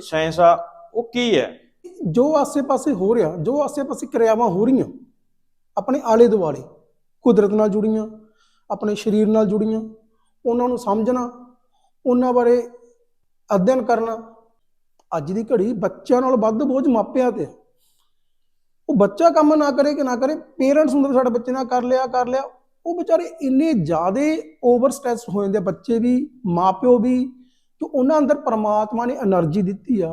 Science ਆ, ਉਹ ਕੀ ਹੈ ਜੋ ਆਸੇ-ਪਾਸੇ ਹੋ ਰਿਹਾ, ਜੋ ਆਸੇ-ਪਾਸੇ ਕਿਰਿਆਵਾਂ ਹੋ ਰਹੀਆਂ, ਆਪਣੇ ਆਲੇ ਦੁਆਲੇ ਕੁਦਰਤ ਨਾਲ ਜੁੜੀਆਂ, ਆਪਣੇ ਸਰੀਰ ਨਾਲ ਜੁੜੀਆਂ, ਉਹਨਾਂ ਨੂੰ ਸਮਝਣਾ, ਉਹਨਾਂ ਬਾਰੇ ਅਧਿਐਨ ਕਰਨਾ, ਅੱਜ ਦੀ ਘੜੀ ਬੱਚਿਆਂ ਨਾਲ ਵੱਧ ਬੋਝ ਮਾਪਿਆਂ ਤੇ ਹੈ। ਉਹ ਬੱਚਾ ਕੰਮ ਨਾ ਕਰੇ ਕਿ ਨਾ ਕਰੇ ਪੇਰੈਂਟਸ ਹੁੰਦੇ ਵੀ ਸਾਡੇ ਬੱਚੇ ਨਾਲ ਕਰ ਲਿਆ ਕਰ ਲਿਆ, ਉਹ ਵਿਚਾਰੇ ਇੰਨੇ ਜ਼ਿਆਦੇ ਓਵਰ ਸਟ੍ਰੈਸ ਹੋ ਜਾਂਦੇ ਆ, ਬੱਚੇ ਵੀ, ਮਾਪਿਓ ਵੀ ਜੋ ਉਹਨਾਂ ਅੰਦਰ ਪਰਮਾਤਮਾ ਨੇ એનર્ਜੀ ਦਿੱਤੀ ਆ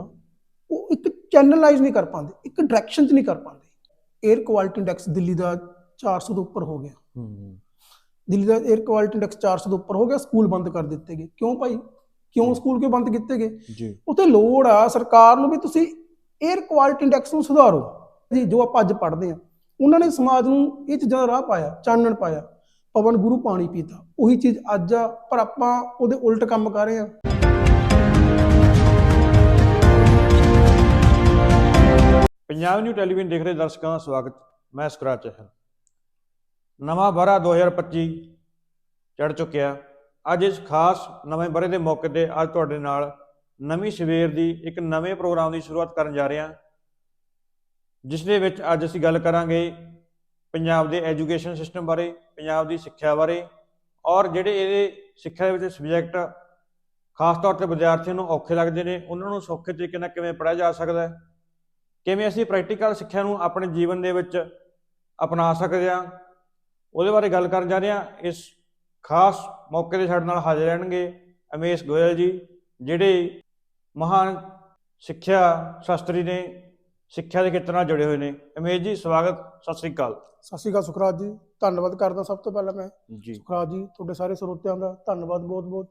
ਉਹ ਇੱਕ ਚੈਨਲਾਈਜ਼ ਨਹੀਂ ਕਰ ਪਾਉਂਦੇ ਇੱਕ ਡਾਇਰੈਕਸ਼ਨ 'ਚ ਨਹੀਂ ਕਰ ਪਾਉਂਦੇ। 에ਅਰ ਕੁਆਲਿਟੀ ਇੰਡੈਕਸ ਦਿੱਲੀ ਦਾ 400 ਤੋਂ ਉੱਪਰ ਹੋ ਗਿਆ। ਦਿੱਲੀ ਦਾ 에ਅਰ ਕੁਆਲਿਟੀ ਇੰਡੈਕਸ 400 ਤੋਂ ਉੱਪਰ ਹੋ ਗਿਆ ਸਕੂਲ ਬੰਦ ਕਰ ਦਿੱਤੇ ਗਏ। ਕਿਉਂ ਭਾਈ? ਕਿਉਂ ਸਕੂਲ ਕਿਉਂ ਬੰਦ ਕੀਤੇ ਗਏ? ਜੀ। ਉਤੇ ਲੋੜ ਆ ਸਰਕਾਰ ਨੂੰ ਵੀ ਤੁਸੀਂ 에ਅਰ ਕੁਆਲਿਟੀ ਇੰਡੈਕਸ ਨੂੰ ਸੁਧਾਰੋ। ਜੀ ਜੋ ਆਪਾਂ ਅੱਜ ਪੜ੍ਹਦੇ ਆ ਉਹਨਾਂ ਨੇ ਸਮਾਜ ਨੂੰ ਇਹ ਚੀਜ਼ਾਂ ਦਾ ਰਾਹ ਪਾਇਆ ਚਾਨਣ ਪਾਇਆ। ਪਵਨ ਗੁਰੂ ਪਾਣੀ ਪੀਤਾ। ਉਹੀ ਚੀਜ਼ ਅੱਜ ਆ ਪਰ ਆਪਾਂ ਉਹਦੇ ਉਲਟ ਕੰਮ ਕਰ ਰਹੇ ਆ ਪੰਜਾਬ ਨਿਊ ਟੈਲੀਵਿਜ਼ਨ ਦੇਖ ਰਹੇ ਦਰਸ਼ਕਾਂ ਦਾ ਸਵਾਗਤ। ਮੈਂ ਸਕਰਾਚ ਚਹਿਲ। ਨਵਾਂ ਬਰਾ 2025 ਚੜ ਚੁੱਕਿਆ। ਅੱਜ ਇਸ ਖਾਸ ਨਵੇਂ ਬਰੇ ਦੇ ਮੌਕੇ ਤੇ ਅੱਜ ਤੁਹਾਡੇ ਨਾਲ ਨਵੀਂ ਸਵੇਰ ਦੀ ਇੱਕ ਨਵੇਂ ਪ੍ਰੋਗਰਾਮ ਦੀ ਸ਼ੁਰੂਆਤ ਕਰਨ ਜਾ ਰਹੇ। ਹਾਂ ਜਿਸ ਦੇ ਵਿੱਚ ਅੱਜ ਅਸੀਂ ਗੱਲ ਕਰਾਂਗੇ ਪੰਜਾਬ ਦੇ ਐਜੂਕੇਸ਼ਨ ਸਿਸਟਮ ਬਾਰੇ, ਪੰਜਾਬ ਦੀ ਸਿੱਖਿਆ ਬਾਰੇ ਔਰ ਜਿਹੜੇ ਇਹਦੇ ਸਿੱਖਿਆ ਦੇ ਵਿੱਚ ਸਬਜੈਕਟ ਖਾਸ ਤੌਰ ਤੇ ਵਿਦਿਆਰਥੀਆਂ ਨੂੰ ਔਖੇ ਲੱਗਦੇ ਨੇ, ਉਹਨਾਂ ਨੂੰ ਸੌਖੇ ਤਰੀਕੇ ਨਾਲ ਕਿਵੇਂ ਪੜ੍ਹਾਇਆ ਜਾ ਸਕਦਾ ਹੈ। ਕਿਵੇਂ ਅਸੀਂ ਪ੍ਰੈਕਟੀਕਲ ਸਿੱਖਿਆ ਨੂੰ ਆਪਣੇ ਜੀਵਨ ਦੇ ਵਿੱਚ ਅਪਣਾ ਸਕਦੇ ਹਾਂ? ਉਹਦੇ ਬਾਰੇ ਗੱਲ ਕਰਨ ਜਾ ਰਹੇ ਹਾਂ। ਇਸ ਖਾਸ ਮੌਕੇ ਤੇ ਸਾਡੇ ਨਾਲ ਹਾਜ਼ਰ ਰਹਿਣਗੇ ਅਮੇਸ਼ ਗੋਇਲ ਜੀ ਜਿਹੜੇ ਮਹਾਨ ਸਿੱਖਿਆ ਸ਼ਾਸਤਰੀ ਨੇ ਸਿੱਖਿਆ ਦੇ ਖੇਤਰ ਨਾਲ ਜੁੜੇ ਹੋਏ ਨੇ। ਅਮੇਸ਼ ਜੀ ਸਵਾਗਤ ਸਤਿ ਸ੍ਰੀ ਅਕਾਲ। ਸਤਿ ਸ਼੍ਰੀ ਅਕਾਲ ਸੁਖਰਾਜ ਜੀ। ਧੰਨਵਾਦ ਕਰਦਾ ਸਭ ਤੋਂ ਪਹਿਲਾਂ ਮੈਂ। ਜੀ। ਸੁਖਰਾਜ ਜੀ ਤੁਹਾਡੇ ਸਾਰੇ ਸਰੋਤਿਆਂ ਦਾ ਧੰਨਵਾਦ ਬਹੁਤ-ਬਹੁਤ।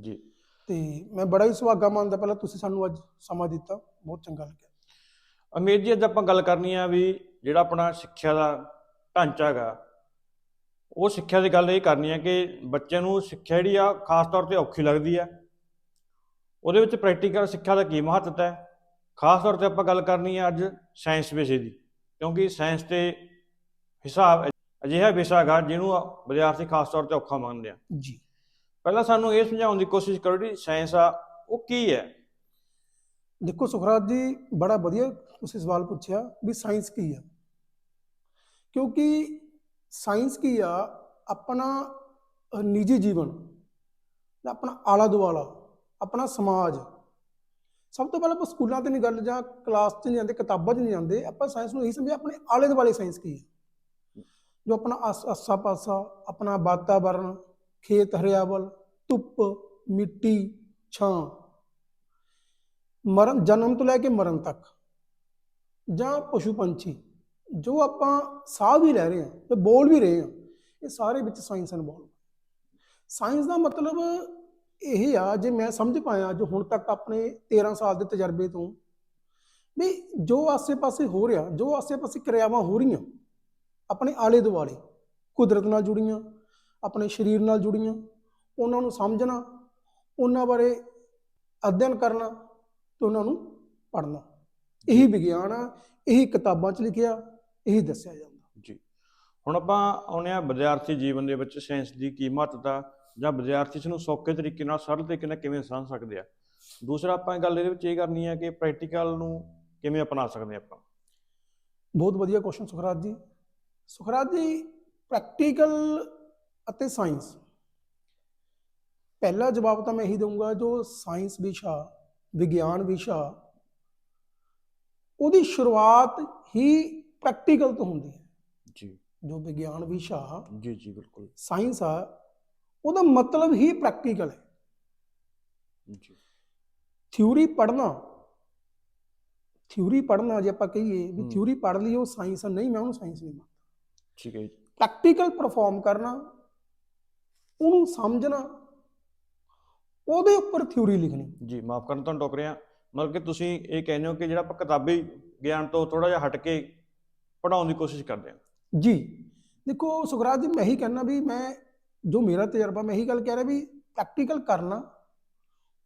ਜੀ। ਤੇ ਮੈਂ ਬੜਾ ਹੀ ਸੁਹਾਗਾ ਮੰਨਦਾ ਪਹਿਲਾਂ ਤੁਸੀਂ ਸਾਨੂੰ ਅੱਜ ਸਮਾਂ ਦਿੱਤਾ। ਬਹੁਤ ਚੰਗਾ ਲੱਗਿਆ। ਅਮੇਸ਼ ਜੀ ਅੱਜ ਆਪਾਂ ਗੱਲ ਕਰਨੀ ਆ ਵੀ ਜਿਹੜਾ ਆਪਣਾ ਸਿੱਖਿਆ ਦਾ ਢਾਂਚਾ ਹੈਗਾ ਉਹ ਸਿੱਖਿਆ ਦੀ ਗੱਲ ਇਹ ਕਰਨੀ ਹੈ ਕਿ ਬੱਚਿਆਂ ਨੂੰ ਸਿੱਖਿਆ ਜਿਹੜੀ ਆ ਖਾਸ ਤੌਰ ਤੇ ਔਖੀ ਲੱਗਦੀ ਹੈ ਉਹਦੇ ਵਿੱਚ ਪ੍ਰੈਕਟੀਕਲ ਸਿੱਖਿਆ ਦਾ ਕੀ ਮਹੱਤਤਾ ਹੈ? ਖਾਸ ਤੌਰ ਤੇ ਆਪਾਂ ਗੱਲ ਕਰਨੀ ਹੈ ਅੱਜ ਸਾਇੰਸ ਵਿਸ਼ੇ ਦੀ ਕਿਉਂਕਿ ਸਾਇੰਸ ਤੇ ਹਿਸਾਬ ਅਜਿਹਾ ਵਿਸ਼ਾ ਹੈਗਾ ਜਿਹਨੂੰ ਵਿਦਿਆਰਥੀ ਖਾਸ ਤੌਰ ਤੇ ਔਖਾ ਮੰਨਦੇ ਆ। ਜੀ। ਪਹਿਲਾਂ ਸਾਨੂੰ ਇਹ ਸਮਝਾਉਣ ਦੀ ਕੋਸ਼ਿਸ਼ ਕਰੋ ਕਿ ਸਾਇੰਸ ਆ ਉਹ ਕੀ ਹੈ? ਦੇਖੋ ਸੁਖਰਾਜ ਜੀ ਬੜਾ ਵਧੀਆ ਤੁਸੀਂ ਸਵਾਲ ਪੁੱਛਿਆ ਵੀ ਸਾਇੰਸ ਕੀ ਆ? ਕਿਉਂਕਿ ਸਾਇੰਸ ਕੀ ਆ? ਆਪਣਾ ਨਿੱਜੀ ਜੀਵਨ ਆਪਣਾ ਆਲਾ ਦੁਆਲਾ ਆਪਣਾ ਸਮਾਜ। ਸਭ ਤੋਂ ਪਹਿਲਾਂ ਆਪਾਂ ਸਕੂਲਾਂ ਤੇ ਨਹੀਂ ਗੱਲ ਜਾਂ ਕਲਾਸ 'ਚ ਨਹੀਂ ਜਾਂਦੇ, ਕਿਤਾਬਾਂ 'ਚ ਨਹੀਂ ਜਾਂਦੇ, ਆਪਾਂ ਸਾਇੰਸ ਨੂੰ ਇਹੀ ਸਮਝਿਆ, ਆਪਣੇ ਆਲੇ ਦੁਆਲੇ ਸਾਇੰਸ ਕੀ ਹੈ ਜੋ ਆਪਣਾ ਆਸ- ਆਸਾ ਪਾਸਾ ਆਪਣਾ ਵਾਤਾਵਰਣ ਖੇਤ ਹਰਿਆਵਲ, ਧੁੱਪ, ਮਿੱਟੀ, ਛਾਂ। ਮਰਨ, ਜਨਮ ਤੋਂ ਲੈ ਕੇ ਮਰਨ ਤੱਕ। ਜਾਂ ਪਸ਼ੂ ਪੰਛੀ, ਜੋ ਆਪਾਂ ਸਾਹ ਵੀ ਲੈ ਰਹੇ ਹਾਂ ਤੇ ਬੋਲ ਵੀ ਰਹੇ ਹਾਂ, ਇਹ ਸਾਰੇ ਵਿੱਚ ਸਾਇੰਸ ਇਨਵੋਲਵ ਸਾਇੰਸ ਦਾ ਮਤਲਬ ਇਹ ਆ, ਜੇ ਮੈਂ ਸਮਝ ਪਾਇਆ ਜੋ ਹੁਣ ਤੱਕ ਆਪਣੇ 13 ਸਾਲ ਦੇ ਤਜਰਬੇ ਤੋਂ, ਵੀ ਜੋ ਆਸੇ-ਪਾਸੇ ਹੋ ਰਿਹਾ, ਜੋ ਆਸੇ-ਪਾਸੇ ਕਿਰਿਆਵਾਂ ਹੋ ਰਹੀਆਂ, ਆਪਣੇ ਆਲੇ ਦੁਆਲੇ ਕੁਦਰਤ ਨਾਲ ਜੁੜੀਆਂ, ਆਪਣੇ ਸਰੀਰ ਨਾਲ ਜੁੜੀਆਂ, ਉਹਨਾਂ ਨੂੰ ਸਮਝਣਾ, ਉਹਨਾਂ ਬਾਰੇ ਅਧਿਐਨ ਕਰਨਾ ਤੇ ਉਹਨਾਂ ਨੂੰ ਪੜ੍ਹਨਾ। ਇਹੀ ਵਿਗਿਆਨ ਆ ਇਹੀ ਕਿਤਾਬਾਂ 'ਚ ਲਿਖਿਆ ਇਹੀ ਦੱਸਿਆ ਜਾਂਦਾ। ਜੀ। ਹੁਣ ਆਪਾਂ ਆਉਂਦੇ ਆ ਵਿਦਿਆਰਥੀ ਜੀਵਨ ਦੇ ਵਿੱਚ ਸਾਇੰਸ ਦੀ ਕੀ ਮਹੱਤਤਾ ਜਾਂ ਵਿਦਿਆਰਥੀ ਇਸ ਨੂੰ ਸੌਖੇ ਤਰੀਕੇ ਨਾਲ ਸਰਲ ਤਰੀਕੇ ਨਾਲ ਕਿਵੇਂ ਸਮਝ ਸਕਦੇ ਆ। ਦੂਸਰਾ ਆਪਾਂ ਇਹ ਗੱਲ ਇਹਦੇ ਵਿੱਚ ਇਹ ਕਰਨੀ ਹੈ ਕਿ ਪ੍ਰੈਕਟੀਕਲ ਨੂੰ ਕਿਵੇਂ ਅਪਣਾ ਸਕਦੇ ਆਪਾਂ। ਬਹੁਤ ਵਧੀਆ ਕੁਐਸਚਨ ਸੁਖਰਾਜ ਜੀ। ਸੁਖਰਾਜ ਜੀ ਪ੍ਰੈਕਟੀਕਲ ਅਤੇ ਸਾਇੰਸ ਪਹਿਲਾ ਜਵਾਬ ਤਾਂ ਮੈਂ ਇਹੀ ਦਊਂਗਾ ਜੋ ਸਾਇੰਸ ਵਿਸ਼ਾ ਵਿਗਿਆਨ ਵਿਸ਼ਾ ਉਹਦੀ ਸ਼ੁਰੂਆਤ ਹੀ ਪ੍ਰੈਕਟੀਕਲ ਤੋਂ ਹੁੰਦੀ ਹੈ। ਜੀ। ਜੋ ਵਿਗਿਆਨ ਵਿਸ਼ਾ ਜੀ ਜੀ ਬਿਲਕੁਲ। ਸਾਇੰਸ ਆ ਉਹਦਾ ਮਤਲਬ ਹੀ ਪ੍ਰੈਕਟੀਕਲ ਹੈ। ਜੀ। ਥਿਊਰੀ ਪੜ੍ਹਨਾ ਥਿਊਰੀ ਪੜ੍ਹਨਾ ਜੇ ਆਪਾਂ ਕਹੀਏ ਵੀ। ਥਿਊਰੀ ਪੜ੍ਹ ਲਈ ਉਹ ਸਾਇੰਸ ਨਹੀਂ ਮੈਂ ਉਹਨੂੰ ਸਾਇੰਸ ਨਹੀਂ ਮੰਨਦਾ। ਠੀਕ ਹੈ ਜੀ। ਪ੍ਰੈਕਟੀਕਲ ਪਰਫਾਰਮ ਕਰਨਾ ਉਹਨੂੰ ਸਮਝਣਾ ਉਹਦੇ ਉੱਪਰ ਥਿਊਰੀ ਲਿਖਣੀ। ਜੀ ਮਾਫ ਕਰਨ ਤੁਹਾਨੂੰ ਟੋਕ ਰਿਹਾ। ਮਤਲਬ ਕਿ ਤੁਸੀਂ ਇਹ ਕਹਿੰਦੇ ਹੋ ਕਿ ਜਿਹੜਾ ਆਪਾਂ ਕਿਤਾਬੀ ਗਿਆਨ ਤੋਂ ਥੋੜਾ ਜਿਹਾ ਹਟ ਕੇ ਪੜਾਉਣ ਦੀ ਕੋਸ਼ਿਸ਼ ਕਰਦੇ ਹਾਂ। ਜੀ ਦੇਖੋ ਸੁਖਰਾਜ ਜੀ ਮੈਂ ਹੀ ਕਹਿਣਾ ਵੀ ਮੈਂ ਜੋ ਮੇਰਾ ਤਜਰਬਾ ਮੈਂ ਇਹੀ ਗੱਲ ਕਹਿ ਰਿਹਾ ਵੀ ਪ੍ਰੈਕਟੀਕਲ ਕਰਨਾ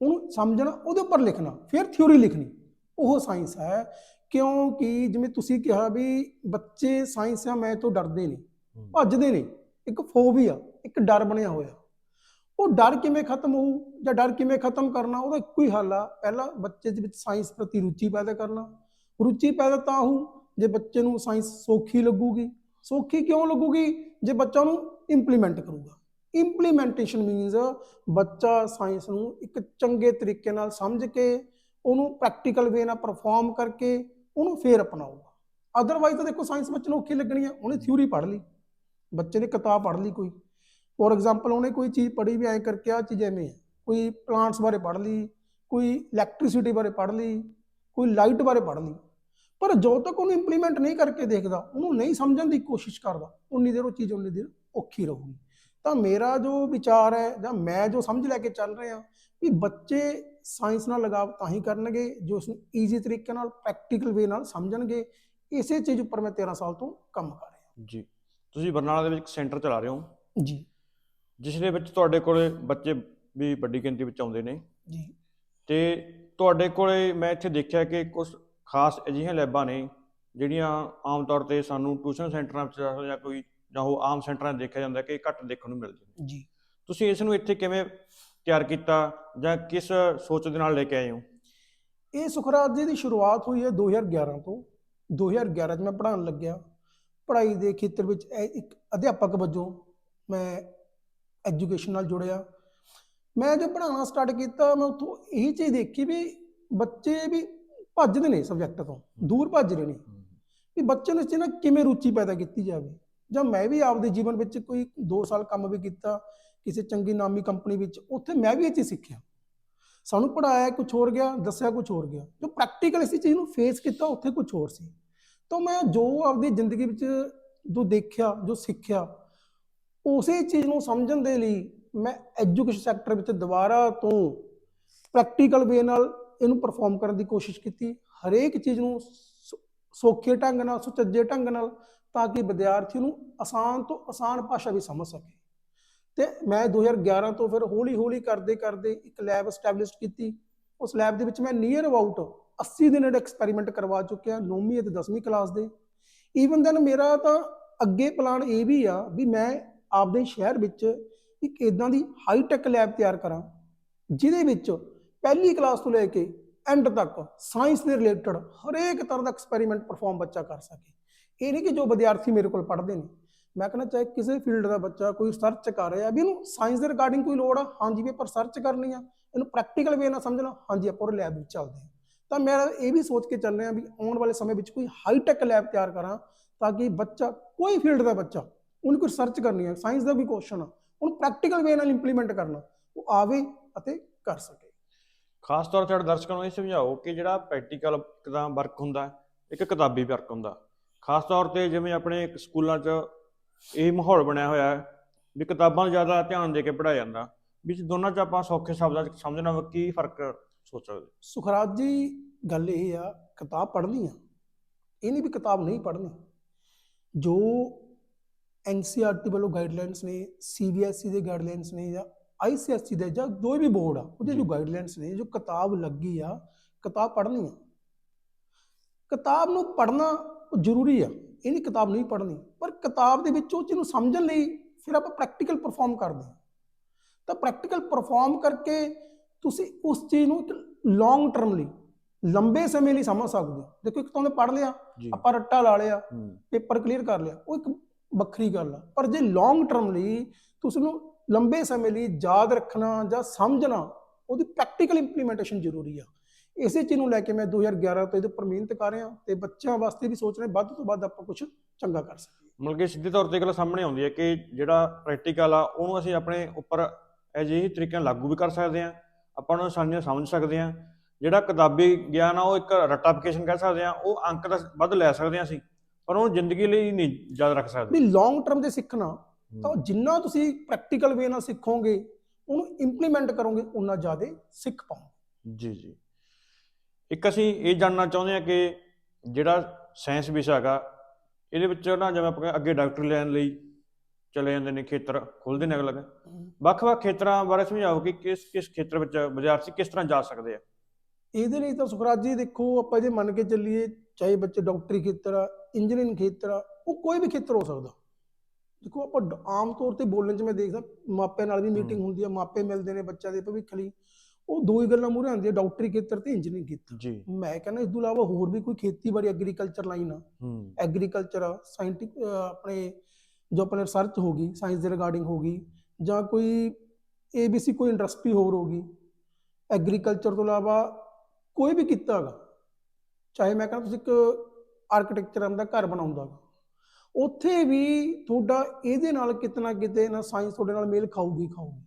ਉਹਨੂੰ ਸਮਝਣਾ ਉਹਦੇ ਉੱਪਰ ਲਿਖਣਾ ਫਿਰ ਥਿਊਰੀ ਲਿਖਣੀ। ਉਹ ਸਾਇੰਸ ਹੈ। ਕਿਉਂਕਿ ਜਿਵੇਂ ਤੁਸੀਂ ਕਿਹਾ ਵੀ ਬੱਚੇ ਸਾਇੰਸ ਆ ਮੈਂ ਤੋਂ ਡਰਦੇ ਨੇ ਭੱਜਦੇ ਨੇ ਇੱਕ ਫੋਬੀਆ ਇੱਕ ਡਰ ਬਣਿਆ ਹੋਇਆ। ਉਹ ਡਰ ਕਿਵੇਂ ਖਤਮ ਹੋਊ ਜਾਂ ਡਰ ਕਿਵੇਂ ਖਤਮ ਕਰਨਾ, ਉਹਦਾ ਇੱਕੋ ਹੀ ਹੱਲ ਆ। ਪਹਿਲਾਂ ਬੱਚੇ ਦੇ ਵਿੱਚ ਸਾਇੰਸ ਪ੍ਰਤੀ ਰੁਚੀ ਪੈਦਾ ਕਰਨਾ। ਰੁਚੀ ਪੈਦਾ ਤਾਂ ਹੋਊ ਜੇ ਬੱਚੇ ਨੂੰ ਸਾਇੰਸ ਸੌਖੀ ਲੱਗੂਗੀ। ਸੌਖੀ ਕਿਉਂ ਲੱਗੂਗੀ? ਜੇ ਬੱਚਾ ਉਹਨੂੰ ਇੰਪਲੀਮੈਂਟ ਕਰੂਗਾ। ਇੰਪਲੀਮੈਂਟੇਸ਼ਨ ਮੀਨਸ ਬੱਚਾ ਸਾਇੰਸ ਨੂੰ ਇੱਕ ਚੰਗੇ ਤਰੀਕੇ ਨਾਲ ਸਮਝ ਕੇ, ਉਹਨੂੰ ਪ੍ਰੈਕਟੀਕਲ ਵੇ ਨਾਲ ਪਰਫਾਰਮ ਕਰਕੇ, ਉਹਨੂੰ ਫੇਰ ਅਪਣਾਊਗਾ। ਅਦਰਵਾਈਜ਼ ਤਾਂ ਦੇਖੋ ਸਾਇੰਸ ਬੱਚੇ ਨੂੰ ਔਖੀ ਲੱਗਣੀ ਆ। ਉਹਨੇ ਥਿਊਰੀ ਪੜ੍ਹ ਲਈ। ਬੱਚੇ ਨੇ ਕਿਤਾਬ ਪੜ੍ਹ ਲਈ ਕੋਈ। ਫੋਰ ਐਗਜ਼ਾਮਪਲ ਉਹਨੇ ਕੋਈ ਚੀਜ਼ ਪੜ੍ਹੀ ਵੀ ਐਂ ਕਰਕੇ ਆ ਚੀਜ਼ ਐਵੇਂ ਹੈ। ਕੋਈ ਪਲਾਂਟਸ ਬਾਰੇ ਪੜ੍ਹ ਲਈ ਕੋਈ ਇਲੈਕਟ੍ਰਿਸਿਟੀ ਬਾਰੇ ਪੜ੍ਹ ਲਈ ਕੋਈ ਲਾਈਟ ਬਾਰੇ ਪੜ੍ਹ ਲਈ। ਪਰ ਜਦੋਂ ਤੱਕ ਉਹਨੂੰ ਇੰਪਲੀਮੈਂਟ ਨਹੀਂ ਕਰਕੇ ਦੇਖਦਾ ਉਹਨੂੰ ਨਹੀਂ ਸਮਝਣ ਦੀ ਕੋਸ਼ਿਸ਼ ਕਰਦਾ ਉਨੀ ਦੇਰ ਉਹ ਚੀਜ਼ ਉਨੀ ਦੇਰ ਔਖੀ ਰਹੂਗੀ। ਤਾਂ ਮੇਰਾ ਜੋ ਵਿਚਾਰ ਹੈ ਜਾਂ ਮੈਂ ਜੋ ਸਮਝ ਲੈ ਕੇ ਚੱਲ ਰਿਹਾ ਵੀ ਬੱਚੇ ਸਾਇੰਸ ਨਾਲ ਲਗਾਵ ਤਾਂ ਹੀ ਕਰਨਗੇ ਜੋ ਉਸ ਨੂੰ ਈਜ਼ੀ ਤਰੀਕੇ ਨਾਲ ਪ੍ਰੈਕਟੀਕਲ ਵੇ ਨਾਲ ਸਮਝਣਗੇ ਇਸੇ ਚੀਜ਼ ਉੱਪਰ ਮੈਂ 13 ਸਾਲ ਤੋਂ ਕੰਮ ਕਰ ਰਿਹਾ। ਜੀ। ਤੁਸੀਂ ਬਰਨਾਲਾ ਦੇ ਵਿੱਚ ਇੱਕ ਸੈਂਟਰ ਚਲਾ ਰਹੇ ਹੋ। ਜੀ। ਜਿਸ ਦੇ ਵਿੱਚ ਤੁਹਾਡੇ ਕੋਲੇ ਬੱਚੇ ਵੀ ਵੱਡੀ ਗਿਣਤੀ ਵਿੱਚ ਆਉਂਦੇ ਨੇ। ਜੀ। ਤੇ ਤੁਹਾਡੇ ਕੋਲੇ ਮੈਂ ਇੱਥੇ ਦੇਖਿਆ ਕਿ ਕੁਝ ਖਾਸ ਅਜਿਹੀਆਂ ਲੈਬਾਂ ਨੇ ਜਿਹੜੀਆਂ ਆਮ ਤੌਰ ਤੇ ਸਾਨੂੰ ਟਿਊਸ਼ਨ ਸੈਂਟਰਾਂ ਵਿੱਚ ਜਾਂ ਕੋਈ ਜਾਂ ਉਹ ਆਮ ਸੈਂਟਰਾਂ ਦੇਖਿਆ ਜਾਂਦਾ ਕਿ ਘੱਟ ਦੇਖਣ ਨੂੰ ਮਿਲਦੇ ਨੇ। ਜੀ। ਤੁਸੀਂ ਇਸ ਨੂੰ ਇੱਥੇ ਕਿਵੇਂ ਤਿਆਰ ਕੀਤਾ ਜਾਂ ਕਿਸ ਸੋਚ ਦੇ ਨਾਲ ਲੈ ਕੇ ਆਏ ਹੋ? ਇਹ ਸੁਖਰਾਜ ਜੀ ਦੀ ਸ਼ੁਰੂਆਤ ਹੋਈ ਹੈ 2011 ਤੋਂ। 2011 ਚ ਮੈਂ ਪੜ੍ਹਾਉਣ ਲੱਗਿਆ। ਪੜ੍ਹਾਈ ਦੇ ਖੇਤਰ ਵਿੱਚ ਇੱਕ ਅਧਿਆਪਕ ਵਜੋਂ ਮੈਂ ਐਜੂਕੇਸ਼ਨ ਨਾਲ ਜੁੜਿਆ ਮੈਂ ਜੋ ਪੜ੍ਹਾਉਣਾ ਸਟਾਰਟ ਕੀਤਾ, ਮੈਂ ਉੱਥੋਂ ਇਹੀ ਚੀਜ਼ ਦੇਖੀ ਵੀ ਬੱਚੇ ਵੀ ਭੱਜਦੇ ਨੇ ਸਬਜੈਕਟ ਤੋਂ, ਦੂਰ ਭੱਜ ਰਹੇ ਨੇ। ਵੀ ਬੱਚੇ ਨੂੰ ਇਸ 'ਚ ਨਾ ਕਿਵੇਂ ਰੁਚੀ ਪੈਦਾ ਕੀਤੀ ਜਾਵੇ? ਜਾਂ ਮੈਂ ਵੀ ਆਪਦੇ ਜੀਵਨ ਵਿੱਚ ਕੋਈ 2 ਸਾਲ ਕੰਮ ਵੀ ਕੀਤਾ, ਕਿਸੇ ਚੰਗੀ ਨਾਮੀ ਕੰਪਨੀ ਵਿੱਚ, ਉੱਥੇ ਮੈਂ ਵੀ ਇਹ ਚੀਜ਼ ਸਿੱਖਿਆ। ਸਾਨੂੰ ਪੜਾਇਆ ਕੁਝ ਹੋਰ ਗਿਆ, ਦੱਸਿਆ ਕੁਝ ਹੋਰ ਗਿਆ। ਜੋ ਪ੍ਰੈਕਟੀਕਲ ਇਸ ਚੀਜ਼ ਨੂੰ ਫੇਸ ਕੀਤਾ, ਉੱਥੇ ਕੁਝ ਹੋਰ ਸੀ। ਤਾਂ ਮੈਂ ਜੋ ਆਪਦੀ ਜ਼ਿੰਦਗੀ ਵਿੱਚ ਜੋ ਦੇਖਿਆ, ਜੋ ਸਿੱਖਿਆ ਉਸੇ ਚੀਜ਼ ਨੂੰ ਸਮਝਣ ਦੇ ਲਈ ਮੈਂ ਐਜੂਕੇਸ਼ਨ ਸੈਕਟਰ ਵਿੱਚ ਦੁਬਾਰਾ ਤੋਂ ਪ੍ਰੈਕਟੀਕਲ ਵੇ ਨਾਲ ਇਹਨੂੰ ਪਰਫਾਰਮ ਕਰਨ ਦੀ ਕੋਸ਼ਿਸ਼ ਕੀਤੀ। ਹਰੇਕ ਚੀਜ਼ ਨੂੰ ਸ- ਸੌਖੇ ਢੰਗ ਨਾਲ, ਸੁਚੱਜੇ ਢੰਗ ਨਾਲ ਤਾਂ ਕਿ ਵਿਦਿਆਰਥੀ ਨੂੰ ਆਸਾਨ ਤੋਂ ਆਸਾਨ ਭਾਸ਼ਾ ਵੀ ਸਮਝ ਸਕੇ। ਤੇ ਮੈਂ 2011 ਤੋਂ ਫਿਰ ਹੌਲੀ ਹੌਲੀ ਕਰਦੇ ਕਰਦੇ ਇੱਕ ਲੈਬ ਸਟੈਬਲਿਸ਼ ਕੀਤੀ। ਉਸ ਲੈਬ ਦੇ ਵਿੱਚ ਮੈਂ ਨੀਅਰ ਅਬਾਊਟ 80 ਦੇ ਨੇੜੇ ਐਕਸਪੈਰੀਮੈਂਟ ਕਰਵਾ ਚੁੱਕਿਆ 9ਵੀਂ ਅਤੇ 10ਵੀਂ ਕਲਾਸ ਦੇ। ਈਵਨ ਦੈਨ ਮੇਰਾ ਤਾਂ ਅੱਗੇ ਪਲਾਨ ਇਹ ਵੀ ਆ ਵੀ ਮੈਂ ਆਪਦੇ ਸ਼ਹਿਰ ਵਿੱਚ ਇੱਕ ਇਦਾਂ ਦੀ ਹਾਈ ਟੈਕ ਲੈਬ ਤਿਆਰ ਕਰਾਂ, ਜਿਹਦੇ ਵਿੱਚ ਪਹਿਲੀ ਕਲਾਸ ਤੋਂ ਲੈ ਕੇ ਐਂਡ ਤੱਕ ਸਾਇੰਸ ਦੇ ਰਿਲੇਟਡ ਹਰੇਕ ਤਰ੍ਹਾਂ ਦਾ ਐਕਸਪੈਰੀਮੈਂਟ ਪਰਫਾਰਮ ਬੱਚਾ ਕਰ ਸਕੇ। ਇਹ ਨਹੀਂ ਕਿ ਜੋ ਵਿਦਿਆਰਥੀ ਮੇਰੇ ਕੋਲ ਪੜ੍ਹਦੇ ਨੇ। ਮੈਂ ਕਹਿੰਦਾ, ਚਾਹੇ ਕਿਸੇ ਫੀਲਡ ਦਾ ਬੱਚਾ ਕੋਈ ਸਰਚ ਕਰ ਰਿਹਾ, ਵੀ ਇਹਨੂੰ ਸਾਇੰਸ ਦੇ ਰਿਗਾਰਡਿੰਗ ਕੋਈ ਲੋੜ ਆ, ਹਾਂਜੀ ਵੀ ਆਪਾਂ ਸਰਚ ਕਰਨੀ ਆ, ਇਹਨੂੰ ਪ੍ਰੈਕਟੀਕਲ ਵੇ ਨਾਲ ਸਮਝਣਾ ਹਾਂਜੀ ਆਪਾਂ ਉਹ ਲੈਬ ਵਿੱਚ ਚੱਲਦੇ ਹਾਂ। ਤਾਂ ਮੈਂ ਇਹ ਵੀ ਸੋਚ ਕੇ ਚੱਲ ਰਿਹਾ ਵੀ ਆਉਣ ਵਾਲੇ ਸਮੇਂ ਵਿੱਚ ਕੋਈ ਹਾਈ ਟੈਕ ਲੈਬ ਤਿਆਰ ਕਰਾਂ, ਤਾਂ ਕਿ ਬੱਚਾ, ਕੋਈ ਫੀਲਡ ਦਾ ਬੱਚਾ ਉਹਨੂੰ ਕੋਈ ਸਰਚ ਕਰਨੀ ਹੈ ਸਾਇੰਸ ਦਾ ਵੀ ਕੁਐਸਚਨ ਆ ਉਹਨੂੰ ਪ੍ਰੈਕਟੀਕਲ ਵੇ ਨਾਲ ਇੰਪਲੀਮੈਂਟ ਕਰਨਾ ਉਹ ਆਵੇ ਅਤੇ ਕਰ ਸਕੇ। ਖਾਸ ਤੌਰ ਤੇ ਦਰਸ਼ਕਾਂ ਨੂੰ ਇਹ ਸਮਝਾਓ ਕਿ ਜਿਹੜਾ ਪ੍ਰੈਕਟੀਕਲ ਦਾ ਵਰਕ ਹੁੰਦਾ ਇੱਕ ਕਿਤਾਬੀ ਵਰਕ ਹੁੰਦਾ। ਖਾਸ ਤੌਰ ਤੇ ਜਿਵੇਂ ਆਪਣੇ ਸਕੂਲਾਂ 'ਚ ਇਹ ਮਾਹੌਲ ਬਣਿਆ ਹੋਇਆ ਹੈ ਵੀ ਕਿਤਾਬਾਂ ਜ਼ਿਆਦਾ ਧਿਆਨ ਦੇ ਕੇ ਪੜ੍ਹਾਇਆ ਜਾਂਦਾ ਵਿੱਚ ਦੋਨਾਂ 'ਚ ਆਪਾਂ ਸੌਖੇ ਸ਼ਬਦਾਂ 'ਚ ਸਮਝਣਾ ਕੀ ਫ਼ਰਕ ਸੋਚ ਸਕਦੇ? ਸੁਖਰਾਜ ਜੀ ਗੱਲ ਇਹ ਆ ਕਿਤਾਬ ਪੜ੍ਹਨੀ ਆ। ਇਹ ਨਹੀਂ ਵੀ ਕਿਤਾਬ ਨਹੀਂ ਪੜ੍ਹਨੀ। ਜੋ ਐਨਸੀਆਰਟੀ ਵੱਲੋਂ ਗਾਈਡਲਾਈਨਸ ਨੇ ਸੀਬੀਐਸਈ ਦੇ ਗਾਈਡਲਾਈਨਸ ਨੇ ਜਾਂ ਆਈਸੀਐਸਈ ਦੇ ਜਾਂ ਕੋਈ ਵੀ ਬੋਰਡ ਆ ਉਹਦੇ ਜੋ। ਗਾਈਡਲਾਈਨਸ ਨੇ ਜੋ ਕਿਤਾਬ ਲੱਗੀ ਆ ਕਿਤਾਬ ਪੜ੍ਹਨੀ ਆ। ਕਿਤਾਬ ਨੂੰ ਪੜ੍ਹਨਾ ਜ਼ਰੂਰੀ ਆ ਇਹ ਨਹੀਂ ਕਿਤਾਬ ਨਹੀਂ ਪੜ੍ਹਨੀ ਪਰ ਕਿਤਾਬ ਦੇ ਵਿੱਚ ਉਹ ਚੀਜ਼ ਨੂੰ ਸਮਝਣ ਲਈ ਫਿਰ ਆਪਾਂ ਪ੍ਰੈਕਟੀਕਲ ਪਰਫਾਰਮ ਕਰਦੇ ਹਾਂ ਤਾਂ ਪ੍ਰੈਕਟੀਕਲ ਪਰਫਾਰਮ ਕਰਕੇ ਤੁਸੀਂ ਉਸ ਚੀਜ਼ ਨੂੰ ਇੱਕ ਲੌਂਗ ਟਰਮ ਲਈ ਲੰਬੇ ਸਮੇਂ ਲਈ ਸਮਝ ਸਕਦੇ ਹੋ। ਦੇਖੋ ਇੱਕ ਤਾਂ ਉਹਨੇ ਪੜ੍ਹ ਲਿਆ ਆਪਾਂ ਰੱਟਾ ਲਾ ਲਿਆ ਪੇਪਰ ਕਲੀਅਰ ਕਰ ਲਿਆ ਉਹ ਇੱਕ ਵੱਖਰੀ ਗੱਲ ਆ। ਪਰ ਜੇ ਲੌਂਗ ਟਰਮ ਲਈ ਤੁਸੀਂ ਨੂੰ ਲੰਬੇ ਸਮੇਂ ਲਈ ਯਾਦ ਰੱਖਣਾ ਜਾਂ ਸਮਝਣਾ, ਉਹਦੀ ਪ੍ਰੈਕਟੀਕਲ ਇੰਪਲੀਮੈਂਟੇਸ਼ਨ ਜ਼ਰੂਰੀ ਆ। ਇਸੇ ਚੀਜ਼ ਨੂੰ ਲੈ ਕੇ ਮੈਂ 2011 ਤੋਂ ਇਹਦੇ ਉੱਪਰ ਮਿਹਨਤ ਕਰ ਰਿਹਾ ਤੇ ਬੱਚਿਆਂ ਵਾਸਤੇ ਵੀ ਸੋਚ ਰਿਹਾ, ਵੱਧ ਤੋਂ ਵੱਧ ਆਪਾਂ ਕੁਝ ਚੰਗਾ ਕਰ ਸਕੀਏ। ਮਤਲਬ ਕਿ ਸਿੱਧੇ ਤੌਰ ਤੇ ਇਹ ਗੱਲ ਸਾਹਮਣੇ ਆਉਂਦੀ ਹੈ ਕਿ ਜਿਹੜਾ ਪ੍ਰੈਕਟੀਕਲ ਆ, ਉਹਨੂੰ ਅਸੀਂ ਆਪਣੇ ਉੱਪਰ ਅਜਿਹੇ ਤਰੀਕੇ ਨਾਲ ਲਾਗੂ ਵੀ ਕਰ ਸਕਦੇ ਹਾਂ, ਆਪਾਂ ਉਹਨੂੰ ਆਸਾਨੀ ਨਾਲ ਸਮਝ ਸਕਦੇ ਹਾਂ। ਜਿਹੜਾ ਕਿਤਾਬੀ ਗਿਆਨ ਆ, ਉਹ ਇੱਕ ਰਟਾਫਿਕੇਸ਼ਨ ਕਹਿ ਸਕਦੇ ਹਾਂ, ਉਹ ਅੰਕ ਦਾ ਵੱਧ ਲੈ ਸਕਦੇ ਹਾਂ ਅਸੀਂ। ਪਰ ਉਹਨੂੰ ਜ਼ਿੰਦਗੀ ਲਈ ਨਹੀਂ ਯਾਦ ਰੱਖ ਸਕਦੇ। ਵੀ ਲੌਂਗ ਟਰਮ ਦੇ ਸਿੱਖਣਾ ਤਾਂ ਜਿੰਨਾ ਤੁਸੀਂ ਪ੍ਰੈਕਟੀਕਲ ਵੇ ਨਾਲ ਸਿੱਖੋਗੇ ਉਹਨੂੰ ਇੰਪਲੀਮੈਂਟ ਕਰੋਗੇ ਉਨਾ ਜ਼ਿਆਦਾ ਸਿੱਖ ਪਾਓਗੇ। ਜੀ ਜੀ। ਇੱਕ ਅਸੀਂ ਇਹ ਜਾਣਨਾ ਚਾਹੁੰਦੇ ਹਾਂ ਕਿ ਜਿਹੜਾ ਸਾਇੰਸ ਵਿਸ਼ਾ ਹੈਗਾ ਇਹਦੇ ਵਿੱਚ ਨਾ ਜਿਵੇਂ ਆਪਾਂ ਅੱਗੇ ਡਾਕਟਰੀ ਲੈਣ ਲਈ ਚਲੇ ਜਾਂਦੇ ਨੇ ਖੇਤਰ ਖੁੱਲਦੇ ਨੇ ਅਲੱਗ। ਵੱਖ-ਵੱਖ ਖੇਤਰਾਂ ਬਾਰੇ ਸਮਝਾਓ ਕਿ ਕਿਸ ਕਿਸ ਖੇਤਰ ਵਿੱਚ ਵਿਦਿਆਰਥੀ ਕਿਸ ਤਰ੍ਹਾਂ ਜਾ ਸਕਦੇ ਆ। ਇਹਦੇ ਲਈ ਤਾਂ ਸੁਖਰਾਜ ਜੀ ਦੇਖੋ ਆਪਾਂ ਜੇ ਮੰਨ ਕੇ ਚੱਲੀਏ ਚਾਹੇ ਬੱਚੇ ਡਾਕਟਰੀ ਖੇਤਰ ਆ ਇੰਜੀਨੀਅਰਿੰਗ ਖੇਤਰ ਆ ਉਹ ਕੋਈ ਵੀ ਖੇਤਰ ਹੋ ਸਕਦਾ। ਦੇਖੋ ਆਪਾਂ ਆਮ ਤੌਰ ਤੇ ਬੋਲਣ 'ਚ ਮੈਂ ਦੇਖਦਾ ਮਾਪਿਆਂ ਨਾਲ ਵੀ ਮੀਟਿੰਗ। ਹੁੰਦੀ ਆ ਮਾਪੇ ਮਿਲਦੇ ਨੇ ਬੱਚਿਆਂ ਦੇ ਭਵਿੱਖ ਲਈ ਉਹ ਦੋ ਹੀ ਗੱਲਾਂ ਮੂਹਰੇ ਆਉਂਦੀਆਂ ਡਾਕਟਰੀ ਖੇਤਰ ਤੇ ਇੰਜੀਨੀਅਰਿੰਗ ਖੇਤਰ। ਮੈਂ ਕਹਿੰਦਾ ਇਸ ਤੋਂ ਇਲਾਵਾ ਹੋਰ ਵੀ ਕੋਈ ਖੇਤੀਬਾੜੀ ਐਗਰੀਕਲਚਰ ਲਾਈਨ ਆ। ਐਗਰੀਕਲਚਰ ਆ ਸਾਇੰਟਿਕ ਆਪਣੇ ਜੋ ਆਪਣੇ ਰਿਸਰਚ ਹੋ ਗਈ ਸਾਇੰਸ ਦੇ ਰਿਗਾਰਡਿੰਗ ਹੋ ਗਈ ਜਾਂ ਕੋਈ ਏਬੀਸੀ ਕੋਈ ਇੰਡਸਟਰੀ ਹੋਰ ਹੋ ਗਈ। ਐਗਰੀਕਲਚਰ ਤੋਂ ਇਲਾਵਾ ਕੋਈ ਵੀ ਕੀਤਾ ਹੈਗਾ ਚਾਹੇ ਮੈਂ ਕਹਿੰਦਾ ਤੁਸੀਂ ਇੱਕ ਆਰਕੀਟੈਕਚਰ ਦਾ ਘਰ ਬਣਾਉਂਦਾ ਉੱਥੇ ਵੀ ਤੁਹਾਡਾ ਇਹਦੇ ਨਾਲ ਕਿਤਨਾ ਕਿਤੇ ਨਾ ਸਾਇੰਸ ਤੁਹਾਡੇ ਨਾਲ ਮੇਲ ਖਾਊਗੀ ਖਾਊਗੀ।